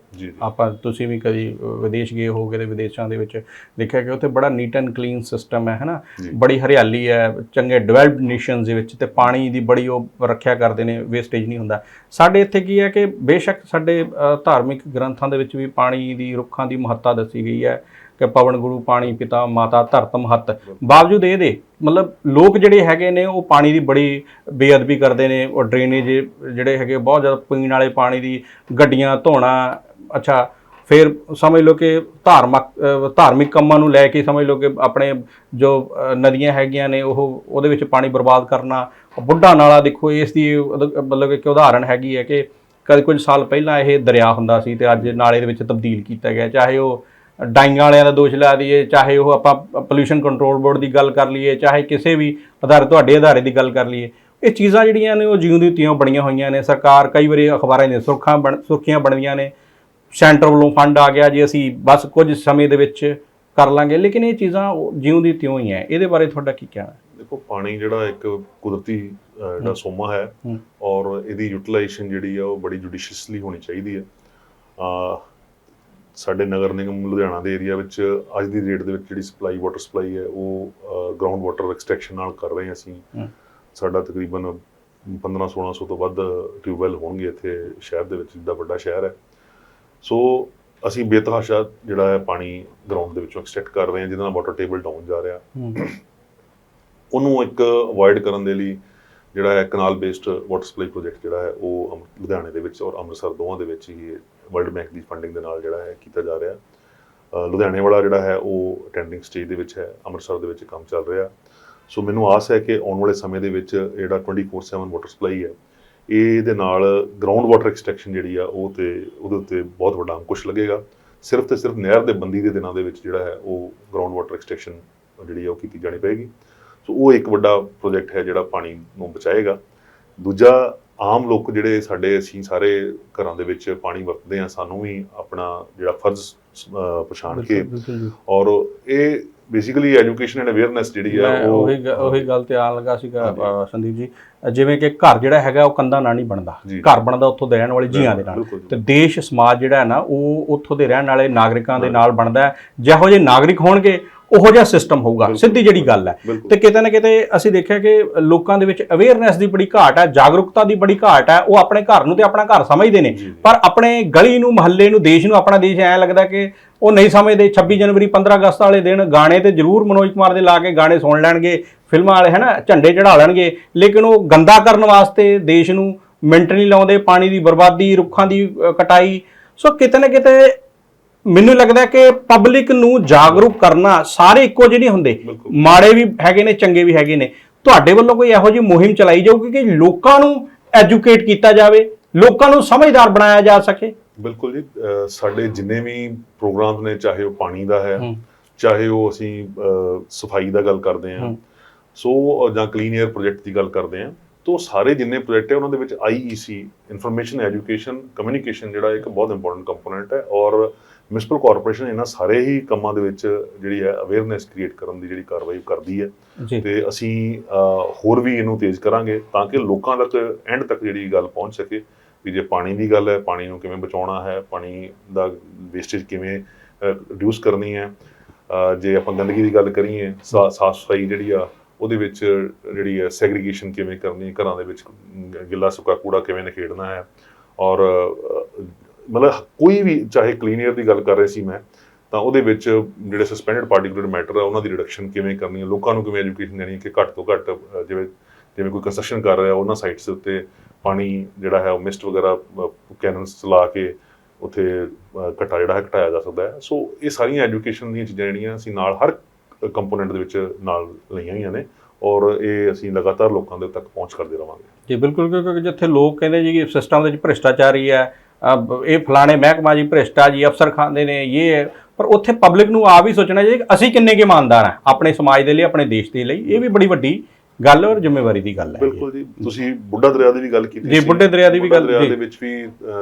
ਆਪਾਂ ਤੁਸੀਂ ਵੀ ਕਦੀ ਵਿਦੇਸ਼ ਗਏ ਹੋਗੇ ਤੇ ਵਿਦੇਸ਼ਾਂ ਦੇ ਵਿੱਚ ਦੇਖਿਆ ਕਿ ਉੱਥੇ ਬੜਾ ਨੀਟ ਐਂਡ ਕਲੀਨ ਸਿਸਟਮ ਹੈ ਹਨਾ। ਬੜੀ ਹਰਿਆਲੀ ਹੈ ਚੰਗੇ ਡਿਵੈਲਪਡ ਨੇਸ਼ਨਸ ਦੇ ਵਿੱਚ ਤੇ ਪਾਣੀ ਦੀ ਬੜੀ ਉਹ ਰੱਖਿਆ ਕਰਦੇ ਨੇ ਵੇਸਟੇਜ ਨਹੀਂ ਹੁੰਦਾ। ਸਾਡੇ ਇੱਥੇ ਕੀ ਹੈ ਕਿ ਬੇਸ਼ੱਕ ਸਾਡੇ ਧਾਰਮਿਕ ਗ੍ਰੰਥਾਂ ਦੇ ਵਿੱਚ ਵੀ ਪਾਣੀ ਦੀ ਰੁੱਖਾਂ ਦੀ ਮਹੱਤਤਾ ਦੱਸੀ ਗਈ ਹੈ। ਕਿ ਪਵਨ ਗੁਰੂ, ਪਾਣੀ ਪਿਤਾ, ਮਾਤਾ ਧਰਤ ਮਹੱਤ ਬਾਵਜੂਦ ਇਹਦੇ ਮਤਲਬ ਲੋਕ ਜਿਹੜੇ ਹੈਗੇ ਨੇ, ਉਹ ਪਾਣੀ ਦੀ ਬੜੀ ਬੇਅਦਬੀ ਕਰਦੇ ਨੇ, ਉਹ ਡਰੇਨੇਜ ਜਿਹੜੇ ਹੈਗੇ, ਬਹੁਤ ਜ਼ਿਆਦਾ ਪੀਣ ਵਾਲੇ ਪਾਣੀ ਦੀ ਗੱਡੀਆਂ, ਧੋਣਾ, ਅੱਛਾ, ਫਿਰ ਸਮਝ ਲਓ ਕਿ ਧਾਰਮਿਕ ਧਾਰਮਿਕ ਕੰਮਾਂ ਨੂੰ ਲੈ ਕੇ ਸਮਝ ਲਓ ਕਿ ਆਪਣੇ ਜੋ ਨਦੀਆਂ ਹੈਗੀਆਂ ਨੇ, ਉਹ, ਉਹਦੇ ਵਿੱਚ ਪਾਣੀ ਬਰਬਾਦ ਕਰਨਾ, ਬੁੱਢਾ ਨਾਲਾ ਦੇਖੋ, ਇਸ ਦੀ ਮਤਲਬ ਇੱਕ ਉਦਾਹਰਣ ਹੈਗੀ ਹੈ ਕਿ ਕਦੇ ਕੁਝ ਸਾਲ ਪਹਿਲਾਂ ਇਹ ਦਰਿਆ ਹੁੰਦਾ ਸੀ ਤੇ ਅੱਜ ਨਾਲੇ ਦੇ ਵਿੱਚ ਤਬਦੀਲ ਕੀਤਾ ਗਿਆ, ਚਾਹੇ ਉਹ ਡਾਈਆਂ ਵਾਲਿਆਂ ਦਾ ਦੋਸ਼ ਲਾ ਦਈਏ ਚਾਹੇ ਉਹ ਆਪਾਂ ਪੋਲੂਸ਼ਨ ਕੰਟਰੋਲ ਬੋਰਡ ਦੀ ਗੱਲ ਕਰ ਲਈਏ ਚਾਹੇ ਕਿਸੇ ਵੀ ਆਧਾਰ ਤੁਹਾਡੇ ਅਧਾਰੇ ਦੀ ਗੱਲ ਕਰ ਲਈਏ ਇਹ ਚੀਜ਼ਾਂ ਜਿਹੜੀਆਂ ਨੇ ਉਹ ਜਿਉਂਦੀ ਤਿਉਂ ਬਣੀਆਂ ਹੋਈਆਂ ਨੇ। ਸਰਕਾਰ ਕਈ ਵਾਰੀ ਅਖਬਾਰਾਂ ਦੀਆਂ ਸੁਰਖਾਂ ਬਣ ਸੁਰਖੀਆਂ ਬਣਦੀਆਂ ਨੇ। ਸੈਂਟਰ ਵੱਲੋਂ ਫੰਡ ਆ ਗਿਆ ਜੀ ਅਸੀਂ ਬਸ ਕੁਝ ਸਮੇਂ ਦੇ ਵਿੱਚ ਕਰ ਲਾਂਗੇ ਲੇਕਿਨ ਇਹ ਚੀਜ਼ਾਂ ਉਹ ਜਿਉਂਦੀ ਤਿਉਂ ਹੀ ਹੈ ਇਹਦੇ ਬਾਰੇ ਤੁਹਾਡਾ ਕੀ ਕਹਿਣਾ? ਹੈ ਦੇਖੋ ਪਾਣੀ ਜਿਹੜਾ ਇੱਕ ਕੁਦਰਤੀ ਜਿਹੜਾ ਸੋਮਾ ਹੈ। ਔਰ ਇਹਦੀ ਯੂਟਿਲਾਈਜੇਸ਼ਨ ਜਿਹੜੀ ਆ ਉਹ ਬੜੀ ਜੁਡੀਸ਼ੀਅਸਲੀ ਹੋਣੀ ਚਾਹੀਦੀ ਹੈ। ਅਹ, ਸਾਡੇ ਨਗਰ ਨਿਗਮ ਲੁਧਿਆਣਾ ਦੇ ਏਰੀਆ ਵਿੱਚ ਅੱਜ ਦੀ ਡੇਟ ਦੇ ਵਿੱਚ ਜਿਹੜੀ ਸਪਲਾਈ ਵਾਟਰ ਸਪਲਾਈ ਹੈ ਉਹ ਗਰਾਊਂਡ ਵਾਟਰ ਐਕਸਟ੍ਰੈਕਸ਼ਨ ਨਾਲ ਕਰ ਰਹੇ ਹਾਂ ਅਸੀਂ। ਸਾਡਾ ਤਕਰੀਬਨ 15 1600 ਤੋਂ ਵੱਧ ਟਿਊਬਵੈਲ ਹੋਣਗੇ ਇੱਥੇ ਸ਼ਹਿਰ ਦੇ ਵਿੱਚ ਜਿੱਦਾਂ ਵੱਡਾ ਸ਼ਹਿਰ ਹੈ। ਸੋ ਅਸੀਂ ਬੇਤਹਾਸ਼ਾ ਜਿਹੜਾ ਹੈ ਪਾਣੀ ਗਰਾਊਂਡ ਦੇ ਵਿੱਚੋਂ ਐਕਸਟ੍ਰੈਕਟ ਕਰ ਰਹੇ ਹਾਂ ਜਿਹਦੇ ਨਾਲ ਵਾਟਰ ਟੇਬਲ ਡਾਊਨ ਜਾ ਰਿਹਾ। ਉਹਨੂੰ ਇੱਕ ਅਵੋਇਡ ਕਰਨ ਦੇ ਲਈ ਜਿਹੜਾ ਹੈ canal based water supply project ਜਿਹੜਾ ਹੈ ਉਹ ਲੁਧਿਆਣੇ ਦੇ ਵਿੱਚ ਔਰ ਅੰਮ੍ਰਿਤਸਰ ਦੋਵਾਂ ਦੇ ਵਿੱਚ ਹੀ ਵਰਲਡ ਬੈਂਕ ਦੀ ਫੰਡਿੰਗ ਦੇ ਨਾਲ ਜਿਹੜਾ ਹੈ ਕੀਤਾ ਜਾ ਰਿਹਾ। ਲੁਧਿਆਣੇ ਵਾਲਾ ਜਿਹੜਾ ਹੈ, ਉਹ ਟੈਂਡਿੰਗ ਸਟੇਜ ਦੇ ਵਿੱਚ ਹੈ, ਅੰਮ੍ਰਿਤਸਰ ਦੇ ਵਿੱਚ ਕੰਮ ਚੱਲ ਰਿਹਾ। ਸੋ ਮੈਨੂੰ ਆਸ ਹੈ ਕਿ ਆਉਣ ਵਾਲੇ ਸਮੇਂ ਦੇ ਵਿੱਚ ਜਿਹੜਾ 24/7 ਵਾਟਰ ਸਪਲਾਈ ਹੈ, ਇਹਦੇ ਨਾਲ ਗਰਾਊਂਡ ਵਾਟਰ ਐਕਸਟ੍ਰੈਕਸ਼ਨ ਜਿਹੜੀ ਆ, ਉਹ ਤੇ ਉਹਦੇ ਉੱਤੇ ਬਹੁਤ ਵੱਡਾ ਅੰਕੁਸ਼ ਲੱਗੇਗਾ। ਸਿਰਫ ਤੇ ਸਿਰਫ ਨਹਿਰ ਦੇ ਬੰਦੀ ਦੇ ਦਿਨਾਂ ਦੇ ਵਿੱਚ ਜਿਹੜਾ ਹੈ, ਉਹ ਗਰਾਊਂਡ ਵਾਟਰ ਐਕਸਟ੍ਰੈਕਸ਼ਨ ਜਿਹੜੀ ਆ, ਉਹ ਕੀਤੀ ਜਾਣੀ ਪਏਗੀ। ਸੋ ਉਹ ਇੱਕ ਵੱਡਾ ਪ੍ਰੋਜੈਕਟ ਹੈ ਜਿਹੜਾ ਪਾਣੀ ਨੂੰ ਬਚਾਏਗਾ। ਦੂਜਾ ਆਮ ਲੋਕ ਜਿਹੜੇ ਸਾਡੇ ਅਸੀਂ ਸਾਰੇ ਘਰਾਂ ਦੇ ਵਿੱਚ ਪਾਣੀ ਵਰਤਦੇ ਆ ਸਾਨੂੰ ਵੀ ਆਪਣਾ ਜਿਹੜਾ ਫਰਜ਼ ਪਛਾਣ ਕੇ ਬਿਲਕੁਲ ਜੀ। ਔਰ ਇਹ ਬੇਸਿਕਲੀ ਐਜੂਕੇਸ਼ਨ ਐਂਡ ਅਵੇਅਰਨੈਸ ਜਿਹੜੀ ਆ ਉਹ ਉਹੀ ਉਹੀ ਗੱਲ ਤੇ ਆਣ ਲੱਗਾ ਸੀਗਾ ਸੰਦੀਪ ਜੀ। ਜਿਵੇਂ ਕਿ ਘਰ ਜਿਹੜਾ ਹੈਗਾ ਉਹ ਕੰਧਾਂ ਨਾਲ ਨਹੀਂ ਬਣਦਾ। ਘਰ ਬਣਦਾ ਉੱਥੋਂ ਦੇ ਰਹਿਣ ਵਾਲੇ ਜੀਆਂ ਦੇ ਨਾਲ। ਤੇ ਦੇਸ਼ ਸਮਾਜ ਜਿਹੜਾ ਹੈ ਨਾ ਉਹ ਉੱਥੋਂ ਦੇ ਰਹਿਣ ਵਾਲੇ ਨਾਗਰਿਕਾਂ ਦੇ ਨਾਲ ਬਣਦਾ ਜਿਹੋ ਜਿਹੇ ਨਾਗਰਿਕ ਹੋਣਗੇ ਉਹੋ ਜਿਹਾ ਸਿਸਟਮ ਹੋਊਗਾ। ਸਿੱਧੀ ਜਿਹੜੀ ਗੱਲ ਹੈ। ਤੇ ਕਿਤੇ ਨਾ ਕਿਤੇ ਅਸੀਂ ਦੇਖਿਆ ਕਿ ਲੋਕਾਂ ਦੇ ਵਿੱਚ ਅਵੇਅਰਨੈਸ ਦੀ ਬੜੀ ਘਾਟ ਹੈ ਜਾਗਰੂਕਤਾ ਦੀ ਬੜੀ ਘਾਟ ਹੈ ਉਹ ਆਪਣੇ ਘਰ ਨੂੰ ਤੇ ਆਪਣਾ ਘਰ ਸਮਝਦੇ ਨੇ। ਪਰ ਆਪਣੇ ਗਲੀ ਨੂੰ ਮਹੱਲੇ ਨੂੰ ਦੇਸ਼ ਨੂੰ ਆਪਣਾ ਦੇਸ਼ ਐਂ ਲੱਗਦਾ ਕਿ ਉਹ ਨਹੀਂ ਸਮਝਦੇ 26 ਜਨਵਰੀ 15 ਅਗਸਤ ਵਾਲੇ ਦਿਨ ਗਾਣੇ ਤੇ ਜ਼ਰੂਰ ਮਨੋਜ ਕੁਮਾਰ ਦੇ ਲਾ ਕੇ ਗਾਣੇ ਸੁਣ ਲੈਣਗੇ ਫਿਲਮਾਂ ਵਾਲੇ ਹਨਾ ਝੰਡੇ ਚੜਾ ਲੈਣਗੇ ਲੇਕਿਨ ਉਹ ਗੰਦਾ ਕਰਨ ਵਾਸਤੇ ਦੇਸ਼ ਨੂੰ ਮਿੰਟ ਨਹੀਂ ਲਾਉਂਦੇ ਪਾਣੀ ਦੀ ਬਰਬਾਦੀ ਰੁੱਖਾਂ ਦੀ ਕਟਾਈ ਸੋ ਕਿਤੇ ਨਾ ਕਿਤੇ ਮੈਨੂੰ ਲੱਗਦਾ ਕਿ ਪਬਲਿਕ ਨੂੰ ਜਾਗਰੂਕ ਕਰਨਾ ਸਾਰੇ ਇੱਕੋ ਜਿਹੇ ਨਹੀਂ ਹੁੰਦੇ। ਮਾੜੇ ਵੀ ਹੈਗੇ ਨੇ ਚੰਗੇ ਵੀ ਹੈਗੇ ਨੇ। ਤੁਹਾਡੇ ਵੱਲੋਂ ਕੋਈ ਇਹੋ ਜਿਹੀ ਮੁਹਿੰਮ ਚਲਾਈ ਜਾਊਗੀ ਕਿ ਲੋਕਾਂ ਨੂੰ ਐਜੂਕੇਟ ਕੀਤਾ ਜਾਵੇ ਲੋਕਾਂ ਨੂੰ ਸਮਝਦਾਰ ਬਣਾਇਆ ਜਾ ਸਕੇ? ਬਿਲਕੁਲ ਜੀ। ਸਾਡੇ ਜਿੰਨੇ ਵੀ ਪ੍ਰੋਗਰਾਮ ਨੇ ਚਾਹੇ ਉਹ ਪਾਣੀ ਦਾ ਹੈ। ਚਾਹੇ ਉਹ ਅਸੀਂ ਸਫ਼ਾਈ ਦਾ ਗੱਲ ਕਰਦੇ ਹਾਂ। ਸੋ ਜਾਂ ਕਲੀਨ 에ਅਰ ਪ੍ਰੋਜੈਕਟ ਦੀ ਗੱਲ ਕਰਦੇ ਹਾਂ। ਤੋ ਸਾਰੇ ਜਿੰਨੇ ਪ੍ਰੋਜੈਕਟ ਹੈ ਉਹਨਾਂ ਦੇ ਵਿੱਚ ਆਈਈਸੀ ਇਨਫੋਰਮੇਸ਼ਨ ਐਜੂਕੇਸ਼ਨ ਕਮਿਊਨੀਕੇਸ਼ਨ ਜਿਹੜਾ ਇੱਕ ਬਹੁਤ ਇੰਪੋਰਟੈਂਟ ਕੰਪੋਨੈਂਟ ਹੈ। ਔਰ ਮਿਊਨਿਸਪਲ ਕਾਰਪੋਰੇਸ਼ਨ ਇਹਨਾਂ ਸਾਰੇ ਹੀ ਕੰਮਾਂ ਦੇ ਵਿੱਚ ਜਿਹੜੀ ਹੈ ਅਵੇਅਰਨੈਸ ਕ੍ਰੀਏਟ ਕਰਨ ਦੀ ਜਿਹੜੀ ਕਾਰਵਾਈ ਕਰਦੀ ਹੈ। ਤੇ ਅਸੀਂ ਹੋਰ ਵੀ ਇਹਨੂੰ ਤੇਜ਼ ਕਰਾਂਗੇ ਤਾਂ ਕਿ ਲੋਕਾਂ ਤੱਕ ਐਂਡ ਤੱਕ ਜਿਹੜੀ ਗੱਲ ਪਹੁੰਚ ਸਕੇ ਵੀ ਜੇ ਪਾਣੀ ਦੀ ਗੱਲ ਹੈ ਪਾਣੀ ਨੂੰ ਕਿਵੇਂ ਬਚਾਉਣਾ ਹੈ ਪਾਣੀ ਦਾ ਵੇਸਟੇਜ ਕਿਵੇਂ ਰਿਡਿਊਸ ਕਰਨੀ ਹੈ। ਜੇ ਆਪਾਂ ਗੰਦਗੀ ਦੀ ਗੱਲ ਕਰੀਏ ਸਾਫ਼ ਸਫ਼ਾਈ ਜਿਹੜੀ ਆ ਉਹਦੇ ਵਿੱਚ ਜਿਹੜੀ ਹੈ ਸੈਗਰੀਗੇਸ਼ਨ ਕਿਵੇਂ ਕਰਨੀ ਹੈ ਘਰਾਂ ਦੇ ਵਿੱਚ ਗਿੱਲਾ ਸੁੱਕਾ ਕੂੜਾ ਕਿਵੇਂ ਨਿਖੇੜਨਾ ਹੈ। ਔਰ ਮਤਲਬ ਕੋਈ ਵੀ ਚਾਹੇ ਕਲੀਨ ਏਅਰ ਦੀ ਗੱਲ ਕਰ ਰਹੇ ਸੀ ਮੈਂ ਤਾਂ ਉਹਦੇ ਵਿੱਚ ਜਿਹੜੇ ਸਸਪੈਂਡਡ ਪਾਰਟੀਕੂਲਰ ਮੈਟਰ ਆ ਉਹਨਾਂ ਦੀ ਰਿਡਕਸ਼ਨ ਕਿਵੇਂ ਕਰਨੀ ਹੈ ਲੋਕਾਂ ਨੂੰ ਕਿਵੇਂ ਐਜੂਕੇਸ਼ਨ ਦੇਣੀ ਹੈ ਕਿ ਘੱਟ ਤੋਂ ਘੱਟ ਜਿਵੇਂ ਜਿਵੇਂ ਕੋਈ ਕੰਸਟਰਕਸ਼ਨ ਕਰ ਰਿਹਾ ਉਹਨਾਂ ਸਾਈਟਸ ਦੇ ਉੱਤੇ ਪਾਣੀ ਜਿਹੜਾ ਹੈ ਉਹ ਮਿਸਟ ਵਗੈਰਾ ਕੈਨਨਸ ਚਲਾ ਕੇ ਉੱਥੇ ਅਹ, ਘਟਾ ਜਿਹੜਾ ਹੈ ਘਟਾਇਆ ਜਾ ਸਕਦਾ ਹੈ। ਸੋ ਇਹ ਸਾਰੀਆਂ ਐਜੂਕੇਸ਼ਨ ਦੀਆਂ ਚੀਜ਼ਾਂ ਜਿਹੜੀਆਂ ਅਸੀਂ ਨਾਲ ਹਰ ਕੰਪੋਨੈਂਟ ਦੇ ਵਿੱਚ ਨਾਲ ਲਈਆਂ ਹੋਈਆਂ ਨੇ ਔਰ ਇਹ ਅਸੀਂ ਲਗਾਤਾਰ ਲੋਕਾਂ ਦੇ ਤੱਕ ਪਹੁੰਚ ਕਰਦੇ ਰਵਾਂਗੇ। ਜੀ ਬਿਲਕੁਲ ਕਿਉਂਕਿ ਜਿੱਥੇ ਲੋਕ ਕਹਿੰਦੇ ਜੀ ਕਿ ਸਿਸਟਮ ਦੇ ਵਿੱਚ ਭ੍ਰਿਸ਼ਟਾਚਾਰੀ ਹੈ ਇਹ ਫਲਾਣੇ ਮਹਿਕਮਾ ਜੀ ਭ੍ਰਿਸ਼ਟਾ ਜੀ ਅਫਸਰ ਖਾਂਦੇ ਨੇ ਇਹ। ਪਰ ਉੱਥੇ ਪਬਲਿਕ ਨੂੰ ਆ ਵੀ ਸੋਚਣਾ ਚਾਹੀਦਾ ਕਿ ਅਸੀਂ ਕਿੰਨੇ ਕੁ ਇਮਾਨਦਾਰ ਹਾਂ ਆਪਣੇ ਸਮਾਜ ਦੇ ਲਈ ਆਪਣੇ ਦੇਸ਼ ਦੇ ਲਈ ਇਹ ਵੀ ਬੜੀ ਵੱਡੀ ਗੱਲ ਔਰ ਜ਼ਿੰਮੇਵਾਰੀ ਦੀ ਗੱਲ ਹੈ ਬਿਲਕੁਲ ਜੀ ਤੁਸੀਂ ਬੁੱਢਾ ਦਰਿਆ ਦੀ ਵੀ ਗੱਲ ਕੀਤੀ ਜੀ। ਬੁੱਢੇ ਦਰਿਆ ਦੀ ਵੀ ਗੱਲ- ਦਰਿਆ। ਦੇ ਵਿੱਚ ਵੀ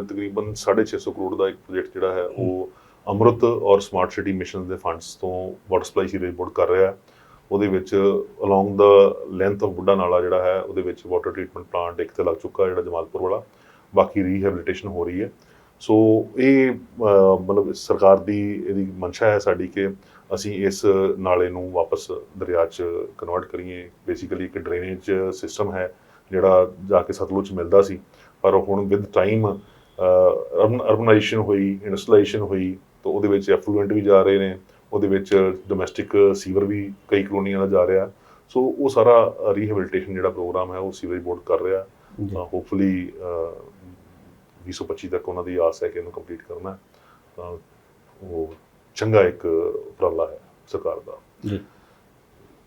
ਤਕਰੀਬਨ 650 ਕਰੋੜ ਦਾ ਇੱਕ ਪ੍ਰੋਜੈਕਟ ਜਿਹੜਾ ਹੈ ਉਹ ਅਮਰੁਤ ਔਰ ਸਮਾਰਟ ਸਿਟੀ ਮਿਸ਼ਨ ਦੇ ਫੰਡਸ ਤੋਂ ਵਾਟਰ ਸਪਲਾਈ ਸੀਵਰੇਜ ਬੋਰਡ ਕਰ ਰਿਹਾ ਹੈ ਉਹਦੇ ਵਿੱਚ ਅਲੋਂਗ ਦਾ ਲੈਂਥ ਆਫ ਬੁੱਢਾ ਨਾਲਾ ਜਿਹੜਾ ਹੈ ਉਹਦੇ ਵਿੱਚ ਵਾਟਰ ਟ੍ਰੀਟਮੈਂਟ ਪਲਾਂਟ ਇੱਕ ਤੇ ਲੱਗ ਚੁੱਕਾ ਜਿਹੜਾ ਜਮਾਲਪੁਰ ਵਾਲਾ ਬਾਕੀ ਰੀਹੈਬਿਲਿਟੇਸ਼ਨ ਹੋ ਰਹੀ ਹੈ। ਸੋ ਇਹ ਮਤਲਬ ਸਰਕਾਰ ਦੀ ਇਹਦੀ ਮਨਸ਼ਾ ਹੈ ਸਾਡੀ ਕਿ ਅਸੀਂ ਇਸ ਨਾਲੇ ਨੂੰ ਵਾਪਸ ਦਰਿਆ 'ਚ ਕਨਵਰਟ ਕਰੀਏ। ਬੇਸਿਕਲੀ ਇੱਕ ਡਰੇਨੇਜ ਸਿਸਟਮ ਹੈ ਜਿਹੜਾ ਜਾ ਕੇ ਸਤਲੁਜ ਮਿਲਦਾ ਸੀ। ਪਰ ਹੁਣ ਵਿਦ ਟਾਈਮ ਅਰਬਨਾਈਜੇਸ਼ਨ ਹੋਈ ਇੰਡਸਟਰੀਲਾਈਜੇਸ਼ਨ ਹੋਈ ਤਾਂ ਉਹਦੇ ਵਿੱਚ ਐਫਲੂਐਂਟ ਵੀ ਜਾ ਰਹੇ ਨੇ। ਉਹਦੇ ਵਿੱਚ ਡੋਮੈਸਟਿਕ ਸੀਵਰ ਵੀ ਕਈ ਕਲੋਨੀਆਂ ਦਾ ਜਾ ਰਿਹਾ। ਸੋ ਉਹ ਸਾਰਾ ਰੀਹੈਬਿਲਿਟੇਸ਼ਨ ਜਿਹੜਾ ਪ੍ਰੋਗਰਾਮ ਹੈ ਉਹ ਸੀਵਰੇਜ ਬੋਰਡ ਕਰ ਰਿਹਾ। ਹੋਪਫੁਲੀ 2025 ਤੱਕ ਉਹਨਾਂ ਦੀ ਆਸ ਹੈ ਕਿ ਇਹਨੂੰ ਕੰਪਲੀਟ ਕਰਨਾ। ਤਾਂ ਉਹ ਚੰਗਾ ਇੱਕ ਉਪਰਾਲਾ ਹੈ ਸਰਕਾਰ ਦਾ। ਜੀ।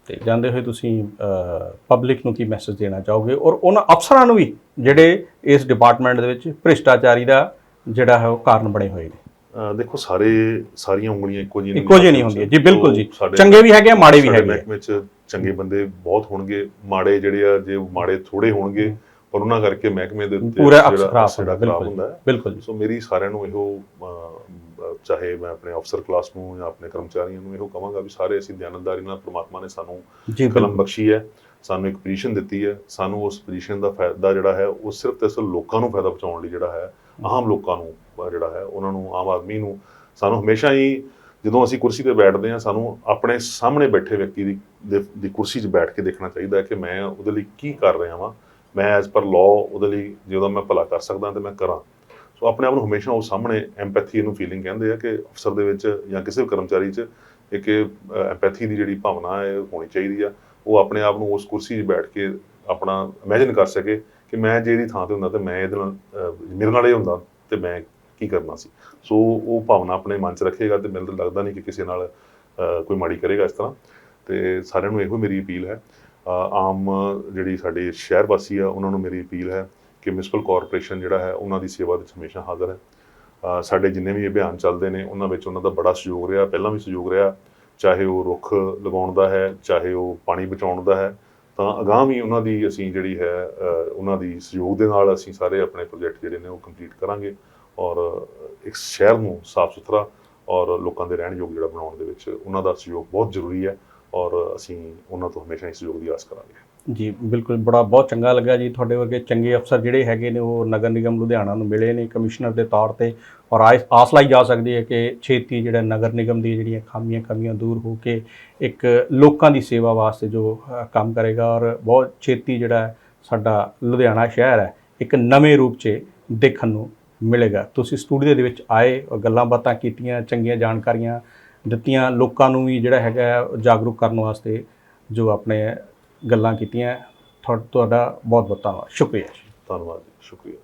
ਤੇ ਜਾਂਦੇ ਹੋਏ ਤੁਸੀਂ ਪਬਲਿਕ ਨੂੰ ਕੀ ਮੈਸੇਜ ਦੇਣਾ ਚਾਹੋਗੇ? ਔਰ ਉਹਨਾਂ ਅਫਸਰਾਂ ਨੂੰ ਵੀ ਜਿਹੜੇ ਇਸ ਡਿਪਾਰਟਮੈਂਟ ਦੇ ਵਿੱਚ ਭ੍ਰਿਸ਼ਟਾਚਾਰੀ ਦਾ ਜਿਹੜਾ ਹੈ ਉਹ ਕਾਰਨ ਬਣੇ ਹੋਏ ਨੇ। ਦੇਖੋ ਸਾਰੇ ਸਾਰੀਆਂ ਉਂਗਲੀਆਂ ਇੱਕੋ ਜਿਹੀਆਂ ਇੱਕੋ ਜਿਹੀ ਨਹੀਂ ਹੁੰਦੀਆਂ। ਜੀ ਬਿਲਕੁਲ ਜੀ। ਚੰਗੇ ਵੀ ਹੈਗੇ ਆ ਮਾੜੇ ਵੀ ਹੈਗੇ ਆ। ਮਹਿਕਮੇ 'ਚ ਚੰਗੇ ਬੰਦੇ ਬਹੁਤ ਹੋਣਗੇ। ਮਾੜੇ ਜਿਹੜੇ ਆ ਜੇ ਮਾੜੇ ਥੋੜੇ ਹੋਣਗੇ ਉਹਨਾਂ ਕਰਕੇ ਮਹਿਕਮੇ ਦੇ ਉੱਤੇ ਪੂਰਾ ਅਫਸਰ ਖਰਾਬ ਹੁੰਦਾ ਬਿਲਕੁਲ ਹੁੰਦਾ ਹੈ। ਬਿਲਕੁਲ ਜੀ। ਸੋ ਮੇਰੀ ਸਾਰਿਆਂ ਨੂੰ ਇਹੋ ਚਾਹੇ ਮੈਂ ਆਪਣੇ ਅਫਸਰ ਕਲਾਸ ਨੂੰ ਜਾਂ ਆਪਣੇ ਕਰਮਚਾਰੀਆਂ ਨੂੰ ਇਹੋ ਕਹਾਂਗਾ ਵੀ ਸਾਰੇ ਅਸੀਂ ਦਿਆਨਤਦਾਰੀ ਨਾਲ ਪ੍ਰਮਾਤਮਾ ਨੇ ਸਾਨੂੰ ਕਲਮ ਬਖਸ਼ੀ ਹੈ ਸਾਨੂੰ ਇੱਕ ਪੋਜੀਸ਼ਨ ਦਿੱਤੀ ਹੈ ਸਾਨੂੰ ਉਸ ਪੋਜੀਸ਼ਨ ਦਾ ਫਾਇਦਾ ਜਿਹੜਾ ਹੈ ਉਹ ਸਿਰਫ ਤੇ ਸਿਰਫ ਲੋਕਾਂ ਨੂੰ ਫਾਇਦਾ ਪਹੁੰਚਾਉਣ ਲਈ ਜਿਹੜਾ ਹੈ ਆਮ ਲੋਕਾਂ ਨੂੰ ਜਿਹੜਾ ਹੈ ਉਹਨਾਂ ਨੂੰ ਆਮ ਆਦਮੀ ਨੂੰ ਸਾਨੂੰ ਹਮੇਸ਼ਾ ਹੀ ਜਦੋਂ ਅਸੀਂ ਕੁਰਸੀ ਤੇ ਬੈਠਦੇ ਹਾਂ ਸਾਨੂੰ ਆਪਣੇ ਸਾਹਮਣੇ ਬੈਠੇ ਵਿਅਕਤੀ ਦੀ ਦੇ- ਕੁਰਸੀ 'ਚ ਬੈਠ ਕੇ ਦੇਖਣਾ ਚਾਹੀਦਾ ਹੈ ਕਿ ਮੈਂ ਉਹਦੇ ਲਈ ਕੀ ਕਰ ਰਿਹਾ ਵਾਂ। ਮੈਂ ਐਜ਼ ਪਰ ਲਾਅ ਉਹਦੇ ਲਈ ਜੇ ਉਹਦਾ ਮੈਂ ਭਲਾ ਕਰ ਸਕਦਾ ਤੇ ਮੈਂ ਕਰਾਂ। ਸੋ ਆਪਣੇ ਆਪ ਨੂੰ ਹਮੇਸ਼ਾ ਉਹ ਸਾਹਮਣੇ ਐਮਪੈਥੀ ਨੂੰ ਫੀਲਿੰਗ ਕਹਿੰਦੇ ਆ ਕਿ ਅਫਸਰ ਦੇ ਵਿੱਚ ਜਾਂ ਕਿਸੇ ਵੀ ਕਰਮਚਾਰੀ 'ਚ ਇੱਕ ਐਮਪੈਥੀ ਦੀ ਜਿਹੜੀ ਭਾਵਨਾ ਹੈ ਹੋਣੀ ਚਾਹੀਦੀ ਆ। ਉਹ ਆਪਣੇ ਆਪ ਨੂੰ ਉਸ ਕੁਰਸੀ 'ਚ ਬੈਠ ਕੇ ਆਪਣਾ ਇਮੇਜਿਨ ਕਰ ਸਕੇ ਕਿ ਮੈਂ ਜੇ ਇਹਦੀ ਥਾਂ ਤੇ ਹੁੰਦਾ ਤੇ ਮੈਂ ਇਹਦੇ ਨਾਲ ਮੇਰੇ ਨਾਲ ਇਹ ਹੁੰਦਾ ਤੇ ਮੈਂ ਕੀ ਕਰਨਾ ਸੀ। ਸੋ ਉਹ ਭਾਵਨਾ ਆਪਣੇ ਮਨ 'ਚ ਰੱਖੇਗਾ ਤੇ ਮੈਨੂੰ ਤਾਂ ਲੱਗਦਾ ਨਹੀਂ ਕਿ ਕਿਸੇ ਨਾਲ ਕੋਈ ਮਾੜੀ ਕਰੇਗਾ ਇਸ ਤਰ੍ਹਾਂ। ਤੇ ਸਾਰਿਆਂ ਨੂੰ ਇਹੋ ਮੇਰੀ ਅਪੀਲ ਹੈ। ਆਮ ਜਿਹੜੀ ਸਾਡੇ ਸ਼ਹਿਰ ਵਾਸੀ ਆ, ਉਹਨਾਂ ਨੂੰ ਮੇਰੀ ਅਪੀਲ ਹੈ ਕਿ ਮਿਊਨਿਸਪਲ ਕਾਰਪੋਰੇਸ਼ਨ ਜਿਹੜਾ ਹੈ, ਉਹਨਾਂ ਦੀ ਸੇਵਾ ਵਿੱਚ ਹਮੇਸ਼ਾ ਹਾਜ਼ਰ ਹੈ। ਸਾਡੇ ਜਿੰਨੇ ਵੀ ਅਭਿਆਨ ਚੱਲਦੇ ਨੇ, ਉਹਨਾਂ ਵਿੱਚ ਉਹਨਾਂ ਦਾ ਬੜਾ ਸਹਿਯੋਗ ਰਿਹਾ, ਪਹਿਲਾਂ ਵੀ ਸਹਿਯੋਗ ਰਿਹਾ। ਚਾਹੇ ਉਹ ਰੁੱਖ ਲਗਾਉਣ ਦਾ ਹੈ, ਚਾਹੇ ਉਹ ਪਾਣੀ ਬਚਾਉਣ ਦਾ ਹੈ, ਤਾਂ ਅਗਾਂਹ ਵੀ ਉਹਨਾਂ ਦੀ ਅਸੀਂ ਜਿਹੜੀ ਹੈ ਉਹਨਾਂ ਦੀ ਸਹਿਯੋਗ ਦੇ ਨਾਲ ਅਸੀਂ ਸਾਰੇ ਆਪਣੇ ਪ੍ਰੋਜੈਕਟ ਜਿਹੜੇ ਨੇ ਉਹ ਕੰਪਲੀਟ ਕਰਾਂਗੇ ਔਰ ਇੱਕ ਸ਼ਹਿਰ ਨੂੰ ਸਾਫ਼ ਸੁਥਰਾ ਔਰ ਲੋਕਾਂ ਦੇ ਰਹਿਣ ਯੋਗ ਜਿਹੜਾ ਬਣਾਉਣ ਦੇ ਵਿੱਚ ਉਹਨਾਂ ਦਾ ਸਹਿਯੋਗ ਬਹੁਤ ਜ਼ਰੂਰੀ ਹੈ। ਔਰ ਅਸੀਂ ਉਹਨਾਂ ਤੋਂ ਹਮੇਸ਼ਾ ਇਸ ਸਹਿਯੋਗ ਦੀ ਆਸ ਕਰਾਂਗੇ। ਜੀ, ਬਿਲਕੁਲ। ਬੜਾ ਬਹੁਤ ਚੰਗਾ ਲੱਗਾ ਜੀ। ਤੁਹਾਡੇ ਵਰਗੇ ਚੰਗੇ ਅਫਸਰ ਜਿਹੜੇ ਹੈਗੇ ਨੇ, ਉਹ ਨਗਰ ਨਿਗਮ ਲੁਧਿਆਣਾ ਨੂੰ ਮਿਲੇ ਨੇ ਕਮਿਸ਼ਨਰ ਦੇ ਤੌਰ ਤੇ ਔਰ ਆਸ- ਆਸ ਲਾਈ ਜਾ ਸਕਦੀ ਹੈ ਕਿ ਛੇਤੀ ਜਿਹੜਾ ਨਗਰ ਨਿਗਮ ਦੀ ਜਿਹੜੀਆਂ ਖਾਮੀਆਂ, ਕਮੀਆਂ ਦੂਰ ਹੋ ਕੇ ਇੱਕ ਲੋਕਾਂ ਦੀ ਸੇਵਾ ਵਾਸਤੇ ਜੋ ਕੰਮ ਕਰੇਗਾ ਔਰ ਬਹੁਤ ਛੇਤੀ ਜਿਹੜਾ ਸਾਡਾ ਲੁਧਿਆਣਾ ਸ਼ਹਿਰ ਹੈ, ਇੱਕ ਨਵੇਂ ਰੂਪ 'ਚ ਦੇਖਣ ਨੂੰ ਮਿਲੇਗਾ। ਤੁਸੀਂ ਸਟੂਡੀਓ ਦੇ ਵਿੱਚ ਆਏ ਔਰ ਗੱਲਾਂ ਬਾਤਾਂ ਕੀਤੀਆਂ, ਚੰਗੀਆਂ ਜਾਣਕਾਰੀਆਂ ਦਿੱਤੀਆਂ, ਲੋਕਾਂ ਨੂੰ ਵੀ ਜਿਹੜਾ ਹੈਗਾ ਜਾਗਰੂਕ ਕਰਨ ਵਾਸਤੇ ਜੋ ਆਪਣੇ ਗੱਲਾਂ ਕੀਤੀਆਂ। ਤੁਹਾਡਾ ਬਹੁਤ ਬਹੁਤ ਧੰਨਵਾਦ। ਸ਼ੁਕਰੀਆ ਜੀ। ਧੰਨਵਾਦ ਜੀ, ਸ਼ੁਕਰੀਆ।